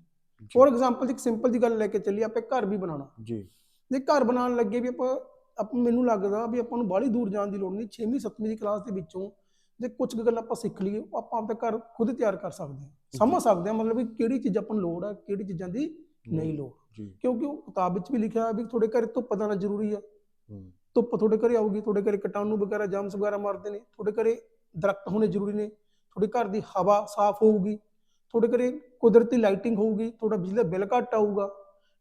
ਫੋਰ ਐਗਜ਼ਾਮਪਲ ਇੱਕ ਸਿੰਪਲ ਜੀ ਗੱਲ ਲੈ ਕੇ ਚੱਲੀਏ ਆਪਾਂ ਘਰ ਵੀ ਬਣਾਉਣਾ। ਜੀ। ਜੇ ਘਰ ਬਣਾਉਣ ਲੱਗੇ ਵੀ ਆਪਾਂ ਆਪ ਮੈਨੂੰ ਲੱਗਦਾ ਵੀ ਆਪਾਂ ਨੂੰ ਬਾਹਲੀ ਦੂਰ ਜਾਣ ਦੀ ਲੋੜ ਨਹੀਂ 6ਵੀਂ 7ਵੀਂ ਦੀ ਕਲਾਸ ਦੇ ਵਿੱਚੋਂ ਜੇ ਕੁਝ ਗੱਲਾਂ ਆਪਾਂ ਸਿੱਖ ਲਈਏ ਆਪਾਂ ਆਪਦਾ ਘਰ ਖੁਦ ਤਿਆਰ ਕਰ ਸਕਦੇ ਹਾਂ। ਸਮਝ ਸਕਦੇ ਹਾਂ ਮਤਲਬ ਵੀ ਕਿਹੜੀ ਚੀਜ਼ ਆਪਾਂ ਨੂੰ ਲੋੜ ਹੈ ਕਿਹੜੀ ਚੀਜ਼ਾਂ ਦੀ ਨਹੀਂ ਲੋੜ। ਕਿਉਂਕਿ ਉਹ ਕਿਤਾਬ ਵਿੱਚ ਵੀ ਲਿਖਿਆ ਵੀ ਤੁਹਾਡੇ ਘਰੇ ਧੁੱਪ ਦਾ ਜ਼ਰੂਰੀ ਆ। ਹੂੰ। ਧੁੱਪ ਤੁਹਾਡੇ ਘਰੇ ਆਊਗੀ ਤੁਹਾਡੇ ਘਰੇ ਕੀਟਾਣੂ ਵਗੈਰਾ ਜਰਮਸ ਵਗੈਰਾ ਮਰਦੇ ਨੇ ਤੁਹਾਡੇ ਘਰੇ ਦਰਖਤ ਹੋਣੇ ਜ਼ਰੂਰੀ ਨੇ ਤੁਹਾਡੇ ਘਰ ਦੀ ਹਵਾ ਸਾਫ਼ ਹੋਊਗੀ ਤੁਹਾਡੇ ਘਰੇ ਕੁਦਰਤੀ ਲਾਈਟਿੰਗ ਹੋਊਗੀ ਤੁਹਾਡਾ ਬਿਜਲੀ ਦਾ ਬਿੱਲ ਘੱਟ ਆਊਗਾ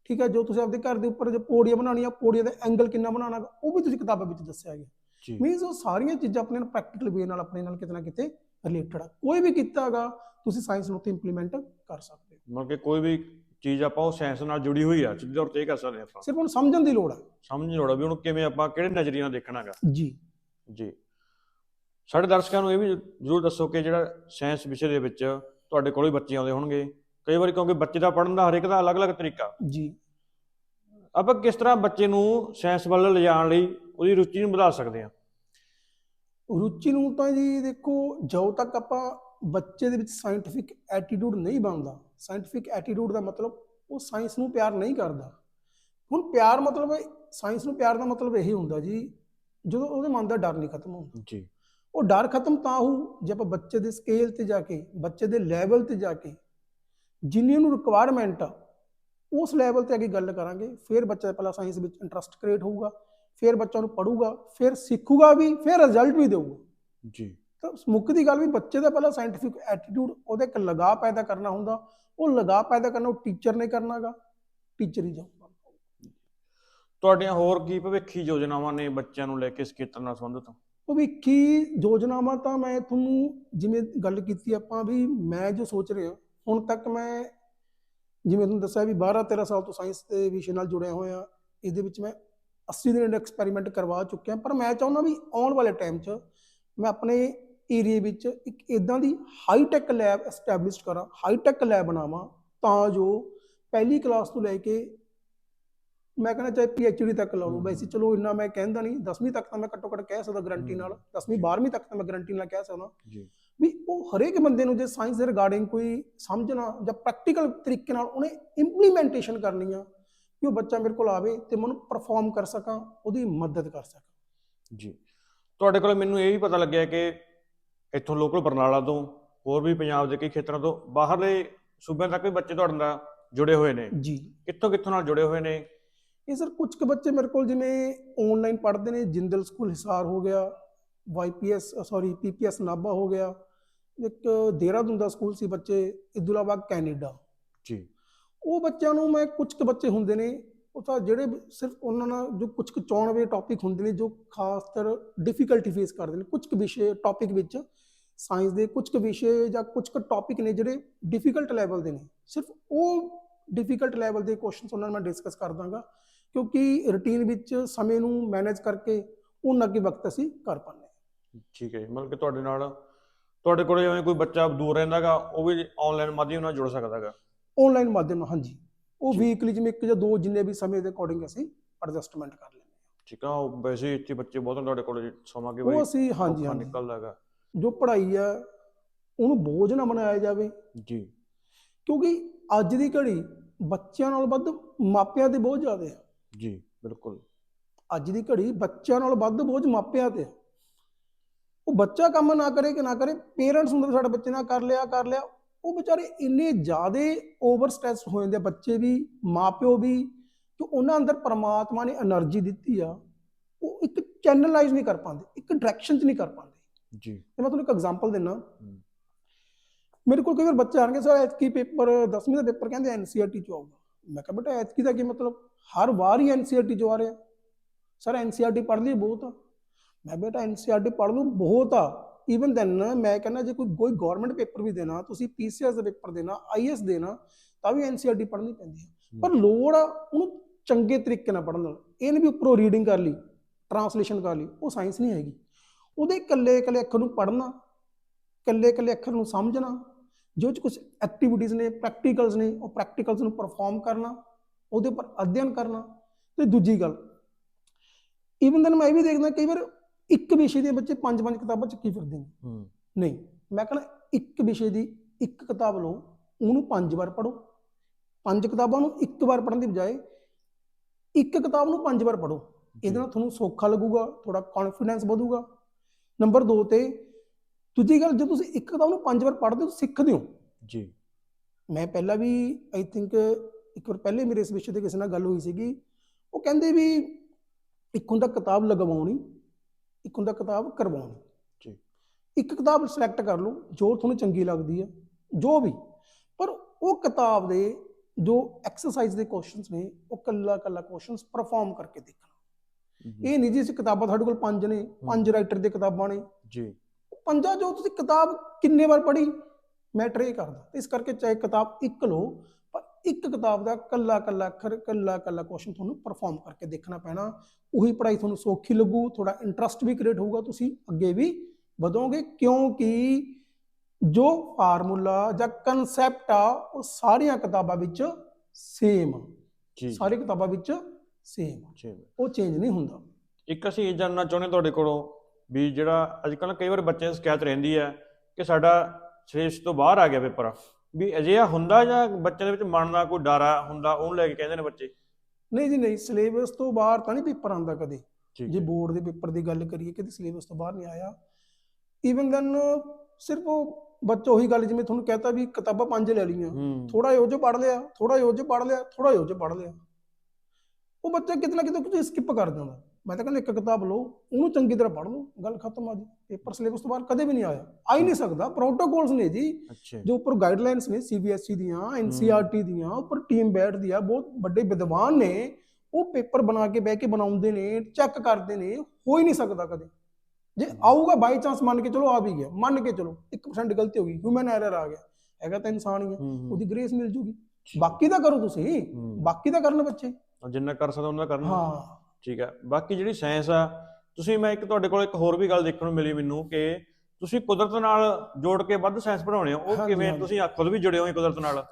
ਠੀਕ ਹੈ ਜੋ ਤੁਸੀਂ ਆਪਦੇ ਘਰ ਦੇ ਉੱਪਰ ਜੇ ਪੌੜੀਆਂ ਬਣਾਉਣੀਆਂ ਪੌੜੀਆਂ ਦਾ ਐਂਗਲ ਕਿੰਨਾ ਬਣਾਉਣਾ ਉਹ ਵੀ ਤੁਸੀਂ ਕਿਤਾਬਾਂ ਵਿੱਚ ਦੱਸਿਆ ਗਿਆ। ਮੀਨਸ ਉਹ ਸਾਰੀਆਂ ਚੀਜ਼ਾਂ ਆਪਣੇ ਨਾਲ ਪ੍ਰੈਕਟੀਕਲ ਵੇ ਨਾਲ ਆਪਣੇ ਨਾਲ ਕਿਤੇ ਨਾ ਕਿਤੇ ਰਿਲੇਟਡ ਆ। ਕੋਈ ਵੀ ਕੀਤਾ ਹੈਗਾ ਤੁਸੀਂ ਸਾਇੰਸ ਨੂੰ ਤੇ ਇੰਪਲੀਮੈਂਟ ਕਰ ਸਕਦੇ ਹੋ। ਮਤਲਬ ਕਿ ਕੋਈ ਵੀ ਚੀਜ਼ ਆਪਾਂ ਉਹ ਸਾਇੰਸ ਨਾਲ ਜੁੜੀ ਹੋਈ ਆ ਸਿੱਧੇ ਤੌਰ ਤੇ ਇਹ ਕਰ ਸਕਦੇ ਆਪਾਂ। ਸਿਰਫ ਉਹਨੂੰ ਸਮਝਣ ਦੀ ਲੋੜ ਹੈ ਸਮਝ ਨਹੀਂ ਲੋੜਾ ਵੀ ਉਹਨੂੰ ਕਿਵੇਂ ਆਪਾਂ ਕਿਹੜੇ ਨਜ਼ਰੀਏ ਨਾਲ ਦੇਖਣਾਗਾ ਜੀ। ਜੀ। ਸਾਡੇ ਦਰਸ਼ਕਾਂ ਨੂੰ ਇਹ ਵੀ ਜ਼ਰੂਰ ਦੱਸੋ ਕਿ ਜਿਹੜਾ ਸਾਇੰਸ ਵਿਸ਼ੇ ਦੇ ਵਿੱਚ ਤੁਹਾਡੇ ਕੋਲ ਵੀ ਬੱਚੇ ਆਉਂਦੇ ਹੋਣਗੇ। ਕਈ ਵਾਰੀ ਕਿਉਂਕਿ ਬੱਚੇ ਦਾ ਪੜ੍ਹਨ ਦਾ ਹਰ ਇੱਕ ਦਾ ਅਲੱਗ-ਅਲੱਗ ਤਰੀਕਾ। ਜੀ। ਆਪਾਂ ਕਿਸ ਤਰ੍ਹਾਂ ਬੱਚੇ ਨੂੰ ਸਾਇੰਸ ਵੱਲ ਲਿਜਾਣ ਲਈ ਉਹਦੀ ਰੁਚੀ ਨੂੰ ਵਧਾ ਸਕਦੇ ਹਾਂ? ਰੁਚੀ ਨੂੰ ਤਾਂ ਜੀ ਦੇਖੋ ਜਦੋਂ ਤੱਕ ਆਪਾਂ ਬੱਚੇ ਦੇ ਵਿੱਚ ਸਾਇੰਟੀਫਿਕ ਐਟੀਟਿਊਡ ਨਹੀਂ ਬਣਦਾ। ਸਾਇੰਟੀਫਿਕ ਐਟੀਟਿਊਡ ਦਾ ਮਤਲਬ ਉਹ ਸਾਇੰਸ ਨੂੰ ਪਿਆਰ ਨਹੀਂ ਕਰਦਾ। ਹੁਣ ਪਿਆਰ ਮਤਲਬ ਸਾਇੰਸ ਨੂੰ ਪਿਆਰ ਦਾ ਮਤਲਬ ਇਹ ਹੁੰਦਾ ਜੀ ਜਦੋਂ ਉਹਦੇ ਮਨ ਦਾ ਡਰ ਨਹੀਂ ਖਤਮ ਹੁੰਦਾ। ਜੀ। ਉਹ ਡਰ ਖਤਮ ਤਾਂ ਹੋਊ ਜੇ ਆਪਾਂ ਬੱਚੇ ਦੇ ਸਕੇਲ ਤੇ ਜਾ ਕੇ ਬੱਚੇ ਦੇ ਲੈਵਲ ਤੇ ਜਾ ਕੇ ਜਿੰਨੀ ਉਹਨੂੰ ਰਿਕੁਆਇਰਮੈਂਟ ਆ ਉਸ ਲੈਵਲ ਤੇ ਅੱਗੇ ਗੱਲ ਕਰਾਂਗੇ ਫਿਰ ਬੱਚਾ ਪਹਿਲਾਂ ਸਾਇੰਸ ਵਿੱਚ ਇੰਟਰਸਟ ਕ੍ਰੀਏਟ ਹੋਊਗਾ ਫਿਰ ਬੱਚਾ ਉਹਨੂੰ ਪੜੂਗਾ ਫਿਰ ਸਿੱਖੂਗਾ ਵੀ ਫਿਰ ਰਿਜ਼ਲਟ ਵੀ ਦੇਊਗਾ। ਜੀ। ਤਾਂ ਮੁੱਖ ਦੀ ਗੱਲ ਵੀ ਬੱਚੇ ਦਾ ਪਹਿਲਾਂ ਸਾਇੰਟੀਫਿਕ ਐਟੀਟਿਊਡ ਉਹਦੇ ਇੱਕ ਲਗਾਅ ਪੈਦਾ ਕਰਨਾ ਹੁੰਦਾ ਉਹ ਲਗਾਅ ਪੈਦਾ ਕਰਨਾ ਉਹ ਟੀਚਰ ਨੇ ਕਰਨਾਗਾ ਟੀਚਰ ਹੀ ਜਾਊਗਾ। ਤੁਹਾਡੀਆਂ ਹੋਰ ਕੀ ਭਵਿੱਖੀ ਯੋਜਨਾਵਾਂ ਨੇ ਬੱਚਿਆਂ ਨੂੰ ਲੈ ਕੇ ਇਸ ਖੇਤਰ ਨਾਲ ਸੰਬੰਧਿਤ? ਭਵਿੱਖੀ ਯੋਜਨਾਵਾਂ ਤਾਂ ਮੈਂ ਤੁਹਾਨੂੰ ਜਿਵੇਂ ਗੱਲ ਕੀਤੀ ਆਪਾਂ ਵੀ ਮੈਂ ਜੋ ਸੋਚ ਰਿਹਾ ਹੁਣ ਤੱਕ ਮੈਂ ਜਿਵੇਂ ਤੁਹਾਨੂੰ ਦੱਸਿਆ ਵੀ 12 13 ਸਾਲ ਤੋਂ ਸਾਇੰਸ ਦੇ ਵਿਸ਼ੇ ਨਾਲ ਜੁੜਿਆ ਹੋਇਆ ਇਹਦੇ ਵਿੱਚ ਮੈਂ 80 ਦਿਨ ਐਕਸਪੈਰੀਮੈਂਟ ਕਰਵਾ ਚੁੱਕਿਆ ਪਰ ਮੈਂ ਚਾਹੁੰਦਾ ਵੀ ਆਉਣ ਵਾਲੇ ਟਾਈਮ 'ਚ ਮੈਂ ਆਪਣੇ ਏਰੀਆ ਵਿੱਚ ਇੱਕ ਇਦਾਂ ਦੀ ਹਾਈ ਟੈਕ ਲੈਬ ਐਸਟੈਬਲਿਸ਼ ਕਰਾਂ ਹਾਈ ਟੈਕ ਲੈਬ ਬਣਾਵਾਂ ਤਾਂ ਜੋ ਪਹਿਲੀ ਕਲਾਸ ਤੋਂ ਲੈ ਕੇ ਮੈਂ ਕਹਿੰਦਾ ਚਾਹੇ ਪੀਐਚਡੀ ਤੱਕ ਲਾ ਲਓ। ਵੈਸੇ ਚਲੋ ਇੰਨਾ ਮੈਂ ਕਹਿੰਦਾ ਨਹੀਂ 10ਵੀਂ ਤੱਕ ਤਾਂ ਮੈਂ ਘੱਟੋ ਘੱਟ ਕਹਿ ਸਕਦਾ ਗਾਰੰਟੀ ਨਾਲ 10ਵੀਂ 12ਵੀਂ ਤੱਕ ਤਾਂ ਮੈਂ ਗਾਰੰਟੀ ਨਾਲ ਕਹਿ ਸਕਦਾ। ਜੀ। ਵੀ ਉਹ ਹਰੇਕ ਬੰਦੇ ਨੂੰ ਜੇ ਸਾਇੰਸ ਦੇ ਰਿਗਾਰਡਿੰਗ ਕੋਈ ਸਮਝਣਾ ਜਾਂ ਪ੍ਰੈਕਟੀਕਲ ਤਰੀਕੇ ਨਾਲ ਉਹਨੇ ਇੰਪਲੀਮੈਂਟੇਸ਼ਨ ਕਰਨੀ ਆ ਕਿ ਉਹ ਬੱਚਾ ਮੇਰੇ ਕੋਲ ਆਵੇ ਤੇ ਮੈਂ ਉਹਨੂੰ ਪਰਫਾਰਮ ਕਰ ਸਕਾਂ ਉਹਦੀ ਮਦਦ ਕਰ ਸਕਾਂ। ਜੀ। ਤੁਹਾਡੇ ਕੋਲ ਮੈਨੂੰ ਇਹ ਵੀ ਪਤਾ ਲੱਗਿਆ ਕਿ ਇੱਥੋਂ ਲੋਕਲ ਬਰਨਾਲਾ ਤੋਂ ਹੋਰ ਵੀ ਪੰਜਾਬ ਦੇ ਕਈ ਖੇਤਰਾਂ ਤੋਂ ਬਾਹਰਲੇ ਸੂਬਿਆਂ ਤੱਕ ਵੀ ਬੱਚੇ ਤੁਹਾਡੇ ਨਾਲ ਜੁੜੇ ਹੋਏ ਨੇ। ਜੀ। ਕਿੱਥੋਂ ਕਿੱਥੋਂ ਨਾਲ ਜੁੜੇ ਹੋਏ ਨੇ? ਇਹ ਸਰ ਕੁਝ ਕੁ ਬੱਚੇ ਮੇਰੇ ਕੋਲ ਜਿਵੇਂ ਆਨਲਾਈਨ ਪੜ੍ਹਦੇ ਨੇ ਜਿੰਦਲ ਸਕੂਲ ਹਿਸਾਰ ਹੋ ਗਿਆ ਵਾਈਪੀਐਸ ਸੌਰੀ ਪੀਪੀਐਸ ਨਾਭਾ ਹੋ ਗਿਆ ਇੱਕ ਦੇਹਰਾਦੂਨ ਦਾ ਸਕੂਲ ਸੀ ਬੱਚੇ ਇਦੁਲਾਬਾ ਕੈਨੇਡਾ। ਜੀ। ਉਹ ਬੱਚਿਆਂ ਨੂੰ ਮੈਂ ਕੁਝ ਕੁ ਬੱਚੇ ਹੁੰਦੇ ਨੇ ਉਹ ਤਾਂ ਜਿਹੜੇ ਸਿਰਫ ਉਹਨਾਂ ਨਾਲ ਜੋ ਕੁਝ ਕੁ ਚੋਣਵੇਂ ਟੌਪਿਕ ਹੁੰਦੇ ਨੇ ਜੋ ਖਾਸਤਰ ਡਿਫਿਕਲਟੀ ਫੇਸ ਕਰਦੇ ਨੇ ਕੁਝ ਕੁ ਵਿਸ਼ੇ ਟੌਪਿਕ ਵਿੱਚ ਸਾਇੰਸ ਦੇ ਕੁਝ ਕੁ ਵਿਸ਼ੇ ਜਾਂ ਕੁਝ ਕੁ ਟੌਪਿਕ ਨੇ ਜਿਹੜੇ ਡਿਫਿਕਲਟ ਲੈਵਲ ਦੇ ਨੇ। ਸਿਰਫ ਉਹ ਡਿਫਿਕਲਟ ਲੈਵਲ ਦੇ ਕੁਐਸਚਨਸ ਉਹਨਾਂ ਨਾਲ ਮੈਂ ਡਿਸਕਸ ਕਰ ਦਾਂਗਾ ਕਿਉਂਕਿ ਰੁਟੀਨ ਵਿੱਚ ਸਮੇਂ ਨੂੰ ਮੈਨੇਜ ਕਰਕੇ ਉਹਨਾਂ ਅੱਗੇ ਵਕਤ ਅਸੀਂ ਕਰ ਪਾਉਂਦੇ ਹਾਂ। ਠੀਕ ਹੈ। ਮਤਲਬ ਕਿ ਤੁਹਾਡੇ ਨਾਲ ਤੁਹਾਡੇ ਕੋਲ ਜਿਵੇਂ ਕੋਈ ਬੱਚਾ ਦੂਰ ਰਹਿੰਦਾਗਾ ਉਹ ਵੀ ਆਨਲਾਈਨ ਮਾਧਿਅਮ ਨਾਲ ਜੁੜ ਸਕਦਾਗਾ ਆਨਲਾਈਨ ਮਾਧਿਅਮ ਨਾਲ ਹਾਂਜੀ। ਉਹ। ਵੀਕਲੀ ਜਿਵੇਂ ਇੱਕ ਜਾਂ ਦੋ ਜਿੰਨੇ ਵੀ ਸਮੇਂ ਦੇ ਅਕੋਰਡਿੰਗ ਅਸੀਂ ਐਡਜਸਟਮੈਂਟ ਕਰ ਲੈਂਦੇ ਠੀਕ ਆ ਉਹ ਵੈਸੇ ਹੀ ਇੱਥੇ ਬੱਚੇ ਬਹੁਤ ਤੁਹਾਡੇ ਕੋਲ ਸਮਾਂ ਕਿ ਹਾਂ ਬਈ ਉਹ ਅਸੀਂ ਹਾਂਜੀ ਔਖਾ ਹਾਂਜੀ। ਨਿਕਲਦਾਗਾ ਜੋ ਪੜ੍ਹਾਈ ਆ ਉਹਨੂੰ ਬੋਝ ਨਾ ਬਣਾਇਆ ਜਾਵੇ। ਜੀ। ਕਿਉਂਕਿ ਅੱਜ ਦੀ ਘੜੀ ਬੱਚਿਆਂ ਨਾਲ ਵੱਧ ਮਾਪਿਆਂ ਤੇ ਬੋਝ ਜ਼ਿਆਦਾ ਆ। ਜੀ ਬਿਲਕੁਲ। ਅੱਜ ਦੀ ਘੜੀ ਬੱਚਿਆਂ ਨਾਲ ਵੱਧ ਬੋਝ ਮਾਪਿਆਂ ਤੇ ਉਹ ਬੱਚਾ ਕੰਮ ਨਾ ਕਰੇ ਕਿ ਨਾ ਕਰੇ ਪੇਰੈਂਟਸ ਹੁੰਦੇ ਸਾਡੇ ਬੱਚੇ ਨਾਲ ਕਰ ਲਿਆ ਕਰ ਲਿਆ ਉਹ ਵਿਚਾਰੇ ਇੰਨੇ ਜ਼ਿਆਦਾ ਓਵਰ ਸਟ੍ਰੈਸ ਹੋ ਜਾਂਦੇ ਬੱਚੇ ਵੀ ਮਾਪਿਓ ਵੀ ਕਿ ਉਹਨਾਂ ਅੰਦਰ ਪਰਮਾਤਮਾ ਨੇ એનર્ਜੀ ਦਿੱਤੀ ਆ ਉਹ ਇੱਕ ਚੈਨਲਾਈਜ਼ ਨਹੀਂ ਕਰ ਪਾਉਂਦੇ ਇੱਕ ਡਾਇਰੈਕਸ਼ਨ 'ਚ ਨਹੀਂ ਕਰ ਪਾਉਂਦੇ। ਜੀ। ਤੇ ਮੈਂ ਤੁਹਾਨੂੰ ਇੱਕ ਐਗਜ਼ਾਮਪਲ ਦੇਣਾ ਮੇਰੇ ਕੋਲ ਕਈ ਵਾਰ ਬੱਚੇ ਆਣਗੇ ਸਰ ਐਤਕੀ ਪੇਪਰ 10ਵੀਂ ਦਾ ਪੇਪਰ ਕਹਿੰਦੇ ਐਨਸੀਆਰਟੀ ਚ ਆਊਗਾ ਮੈਂ ਕਿਹਾ ਬੇਟਾ ਐਤਕੀ ਦਾ ਕੀ ਮਤਲਬ? ਹਰ ਵਾਰ ਹੀ ਐਨਸੀਆਰਟੀ ਚ ਆ ਰਿਹਾ। ਸਰ ਐਨਸੀਆਰਟੀ ਪੜ੍ਹ ਲਈ ਬਹੁਤ ਆ। ਮੈਂ ਬੇਟਾ ਐਨਸੀਆਰਟੀ ਪੜ੍ਹ ਲੂ ਬਹੁਤ ਆ। ਈਵਨ ਦੈਨ ਮੈਂ ਕਹਿੰਦਾ ਜੇ ਕੋਈ ਕੋਈ ਗਵਰਨਮੈਂਟ ਪੇਪਰ ਵੀ ਦੇਣਾ ਤੁਸੀਂ ਪੀਸੀਐਸ ਦਾ ਪੇਪਰ ਦੇਣਾ ਆਈਐਸ ਦੇਣਾ ਤਾਂ ਵੀ ਐਨਸੀਆਰਟੀ ਪੜ੍ਹਨੀ ਪੈਂਦੀ ਹੈ। ਪਰ ਲੋੜ ਆ ਉਹਨੂੰ ਚੰਗੇ ਤਰੀਕੇ ਨਾਲ ਪੜ੍ਹਨ ਨਾਲ ਇਹ ਨਹੀਂ ਵੀ ਉੱਪਰੋਂ ਰੀਡਿੰਗ ਕਰ ਲਈ ਟਰਾਂਸਲੇਸ਼ਨ ਕਰ ਲਈ ਉਹ ਸਾਇੰਸ ਨਹੀਂ ਹੈਗੀ। ਉਹਦੇ ਇਕੱਲੇ ਇਕੱਲੇ ਅੱਖਰ ਨੂੰ ਪੜ੍ਹਨਾ ਇਕੱਲੇ ਇਕੱਲੇ ਅੱਖਰ ਨੂੰ ਸਮਝਣਾ ਜੋ ਚ ਕੁਝ ਐਕਟੀਵਿਟੀਜ਼ ਨੇ ਪ੍ਰੈਕਟੀਕਲਸ ਨੇ ਉਹ ਪ੍ਰੈਕਟੀਕਲਸ ਨੂੰ ਪਰਫਾਰਮ ਕਰਨਾ ਉਹਦੇ ਉੱਪਰ ਅਧਿਐਨ ਕਰਨਾ ਤੇ ਦੂਜੀ ਗੱਲ ਈਵਨ ਦਨ ਮੈਂ ਇਹ ਵੀ ਦੇਖਦਾ ਕਈ ਵਾਰ ਇੱਕ ਵਿਸ਼ੇ ਦੇ ਬੱਚੇ ਪੰਜ ਪੰਜ ਕਿਤਾਬਾਂ ਚ ਕੀ ਫਿਰਦੇ ਨੇ। ਹੂੰ। ਨਹੀਂ ਮੈਂ ਕਹਿੰਦਾ ਇੱਕ ਵਿਸ਼ੇ ਦੀ ਇੱਕ ਕਿਤਾਬ ਲਓ ਉਹਨੂੰ ਪੰਜ ਵਾਰ ਪੜ੍ਹੋ। ਪੰਜ ਕਿਤਾਬਾਂ ਨੂੰ ਇੱਕ ਵਾਰ ਪੜ੍ਹਨ ਦੀ ਬਜਾਏ ਇੱਕ ਕਿਤਾਬ ਨੂੰ ਪੰਜ ਵਾਰ ਪੜ੍ਹੋ। ਇਹਦੇ ਨਾਲ ਤੁਹਾਨੂੰ ਸੌਖਾ ਲੱਗੂਗਾ ਥੋੜਾ ਕੌਨਫੀਡੈਂਸ ਵਧੂਗਾ। ਨੰਬਰ 2 ਤੇ ਦੂਜੀ ਗੱਲ ਜੇ ਤੁਸੀਂ ਇੱਕ ਕਿਤਾਬ ਨੂੰ ਪੰਜ ਵਾਰ ਪੜ੍ਹਦੇ ਹੋ ਸਿੱਖਦੇ ਹੋ। ਜੀ। ਮੈਂ ਪਹਿਲਾਂ ਵੀ ਆਈ ਥਿੰਕ ਇੱਕ ਵਾਰ ਪਹਿਲੇ ਮੇਰੇ ਇਸ ਵਿਸ਼ੇ ਤੇ ਕਿਸੇ ਨਾਲ ਗੱਲ ਹੋਈ ਸੀਗੀ। ਉਹ ਕਹਿੰਦੇ ਵੀ ਇੱਕ ਹੁੰਦਾ ਕਿਤਾਬ ਲਗਵਾਉਣੀ ਇੱਕ ਹੁੰਦਾ ਕਿਤਾਬ ਕਰਵਾਉਣੀ। ਜੀ। ਇੱਕ ਕਿਤਾਬ ਸਿਲੈਕਟ ਕਰ ਲਓ ਜੋ ਤੁਹਾਨੂੰ ਚੰਗੀ ਲੱਗਦੀ ਹੈ ਜੋ ਵੀ। ਪਰ ਉਹ ਕਿਤਾਬ ਦੇ ਜੋ ਐਕਸਰਸਾਈਜ਼ ਦੇ ਕੁਐਸਚਨਸ ਨੇ ਉਹ ਕੱਲਾ ਕੱਲਾ ਕੁਐਸਚਨਸ ਪਰਫਾਰਮ ਕਰਕੇ ਦੇਖਣਾ। ਇਹ ਨਹੀਂ ਜੀ ਇਸ ਕਿਤਾਬਾਂ ਤੁਹਾਡੇ ਕੋਲ ਪੰਜ ਨੇ ਪੰਜ ਰਾਈਟਰ ਦੇ ਕਿਤਾਬਾਂ ਨੇ। ਜੀ। ਪੰਜਾਂ ਜੋ ਤੁਸੀਂ ਕਿਤਾਬ ਕਿੰਨੇ ਵਾਰ ਪੜ੍ਹੀ? ਮੈਟਰ ਇਹ ਕਰਦਾ। ਇਸ ਕਰਕੇ ਚਾਹੇ ਕਿਤਾਬ ਇੱਕ ਲਓ ਇੱਕ ਕਿਤਾਬ ਦਾ ਕੱਲਾ ਕੱਲਾ ਅੱਖਰ ਕੱਲਾ ਕੱਲਾ ਕੁਐਸਚਨ ਤੁਹਾਨੂੰ ਪਰਫਾਰਮ ਕਰਕੇ ਦੇਖਣਾ ਪੈਣਾ। ਉਹੀ ਪੜ੍ਹਾਈ ਤੁਹਾਨੂੰ ਸੌਖੀ ਲੱਗੂ ਥੋੜਾ ਇੰਟਰਸਟ ਵੀ ਕ੍ਰੀਏਟ ਹੋਊਗਾ ਤੁਸੀਂ ਅੱਗੇ ਵੀ ਵਧੋਗੇ। ਕਿਉਂਕਿ ਜੋ ਫਾਰਮੂਲਾ ਜਾਂ ਕਨਸੈਪਟ ਆ ਉਹ ਸਾਰੀਆਂ ਕਿਤਾਬਾਂ ਵਿੱਚ ਸੇਮ ਜੀ। ਸਾਰੀ ਕਿਤਾਬਾਂ ਵਿੱਚ ਸੇਮ ਉਹ ਚੇਂਜ ਨਹੀਂ ਹੁੰਦਾ। ਇੱਕ ਅਸੀਂ ਇਹ ਜਾਣਨਾ ਚਾਹੁੰਦੇ ਤੁਹਾਡੇ ਕੋਲੋਂ ਵੀ ਜਿਹੜਾ ਅੱਜ ਕੱਲ੍ਹ ਕਈ ਵਾਰ ਬੱਚਿਆਂ ਦੀ ਸ਼ਿਕਾਇਤ ਰਹਿੰਦੀ ਹੈ ਕਿ ਸਾਡਾ ਸਿਲੇਬਸ ਤੋਂ ਬਾਹਰ ਆ ਗਿਆ ਪੇਪਰ। ਵੀ ਅਜਿਹਾ ਹੁੰਦਾ ਜਾਂ ਬੱਚਿਆਂ ਦੇ ਵਿੱਚ ਮਨ ਦਾ ਕੋਈ ਡਰ ਹੁੰਦਾ ਉਹਨੂੰ ਲੈ ਕੇ ਕਹਿੰਦੇ ਨੇ ਬੱਚੇ? ਨਹੀਂ ਜੀ ਨਹੀਂ ਸਿਲੇਬਸ ਤੋਂ ਬਾਹਰ ਤਾਂ ਨਹੀਂ ਪੇਪਰ ਆਉਂਦਾ ਕਦੇ। ਜੇ। ਬੋਰਡ ਦੇ ਪੇਪਰ ਦੀ ਗੱਲ ਕਰੀਏ ਕਿ ਸਿਲੇਬਸ ਤੋਂ ਬਾਹਰ ਨਹੀਂ ਆਇਆ। ਈਵਨ ਦੈਨ ਸਿਰਫ ਉਹ ਬੱਚਾ ਉਹੀ ਗੱਲ ਜਿਵੇਂ ਤੁਹਾਨੂੰ ਕਹਤਾ ਵੀ ਕਿਤਾਬਾਂ ਪੰਜ ਲੈ ਲਈਆਂ। ਥੋੜਾ ਜਿਹਾ ਪੜ੍ਹ ਲਿਆ ਥੋੜਾ ਜਿਹਾ ਪੜ੍ਹ ਲਿਆ ਥੋੜਾ ਜਿਹਾ ਪੜ੍ਹ ਲਿਆ। ਉਹ ਬੱਚਾ ਕਿਤੇ ਨਾ ਕਿਤੇ ਕੁਝ ਸਕਿਪ ਕਰ ਦਿੰਦਾ ਮੈਂ ਤਾਂ ਕਹਿੰਦਾ ਇੱਕ ਕਿਤਾਬ ਲਓ ਉਹਨੂੰ ਚੰਗੀ ਤਰ੍ਹਾਂ ਪੜ੍ਹ ਲਓ ਗੱਲ ਖਤਮ ਆ ਜੀ। ਪੇਪਰ ਸਿਲੇਬਸ ਤੋਂ ਬਾਹਰ ਕਦੇ ਵੀ ਨਹੀਂ ਆਇਆ। ਆ ਹੀ ਨਹੀਂ ਸਕਦਾ ਪ੍ਰੋਟੋਕੋਲਸ ਨੇ ਜੀ ਜੋ ਉੱਪਰ ਗਾਈਡਲਾਈਨਸ ਨੇ ਸੀਬੀਐਸਈ ਦੀਆਂ ਐਨਸੀਆਰਟੀ ਦੀਆਂ ਉੱਪਰ ਟੀਮ ਬੈਠਦੀ ਆ ਬਹੁਤ ਵੱਡੇ ਵਿਦਵਾਨ ਨੇ ਉਹ ਪੇਪਰ ਬਣਾ ਕੇ ਬਹਿ ਕੇ ਬਣਾਉਂਦੇ ਨੇ ਚੈੱਕ ਕਰਦੇ ਨੇ ਹੋ ਹੀ ਨਹੀਂ ਸਕਦਾ ਕਦੇ। ਜੇ ਆਊਗਾ ਬਾਈ ਚਾਂਸ ਮੰਨ ਕੇ ਚਲੋ ਆ ਵੀ ਗਿਆ ਮੰਨ ਕੇ ਚਲੋ 1% ਗਲਤੀ ਹੋ ਗਈ ਹਿਊਮਨ ਐਰਰ ਆ ਗਿਆ ਹੈਗਾ ਤਾਂ ਇਨਸਾਨ ਹੀ ਆ ਉਹਦੀ ਗ੍ਰੇਸ ਮਿਲ ਜੂਗੀ। ਬਾਕੀ ਤਾਂ ਕਰੋ ਤੁਸੀਂ। ਬਾਕੀ ਤਾਂ ਕਰਨ ਬੱਚੇ। ਜਿੰਨਾ ਕਰ ਸਕਦਾ ਉਹਨਾਂ ਕਰਨਾ। ਹਾਂ। ਠੀਕ ਹੈ। ਬਾਕੀ ਜਿਹੜੀ ਸਾਇੰਸ ਆ ਤੁਸੀਂ ਮੈਂ ਇੱਕ ਤੁਹਾਡੇ ਕੋਲ ਇੱਕ ਹੋਰ ਵੀ ਗੱਲ ਦੇਖਣ ਨੂੰ ਮਿਲੀ ਮੈਨੂੰ ਕਿ ਤੁਸੀਂ ਕੁਦਰਤ ਨਾਲ ਜੋੜ ਕੇ ਵੱਧ ਸਾਇੰਸ ਪੜਾਉਣੇ ਹੋ ਉਹ ਕਿਵੇਂ। ਤੁਸੀਂ ਖੁਦ ਵੀ ਜੁੜੇ ਹੋ ਕੁਦਰਤ ਨਾਲ?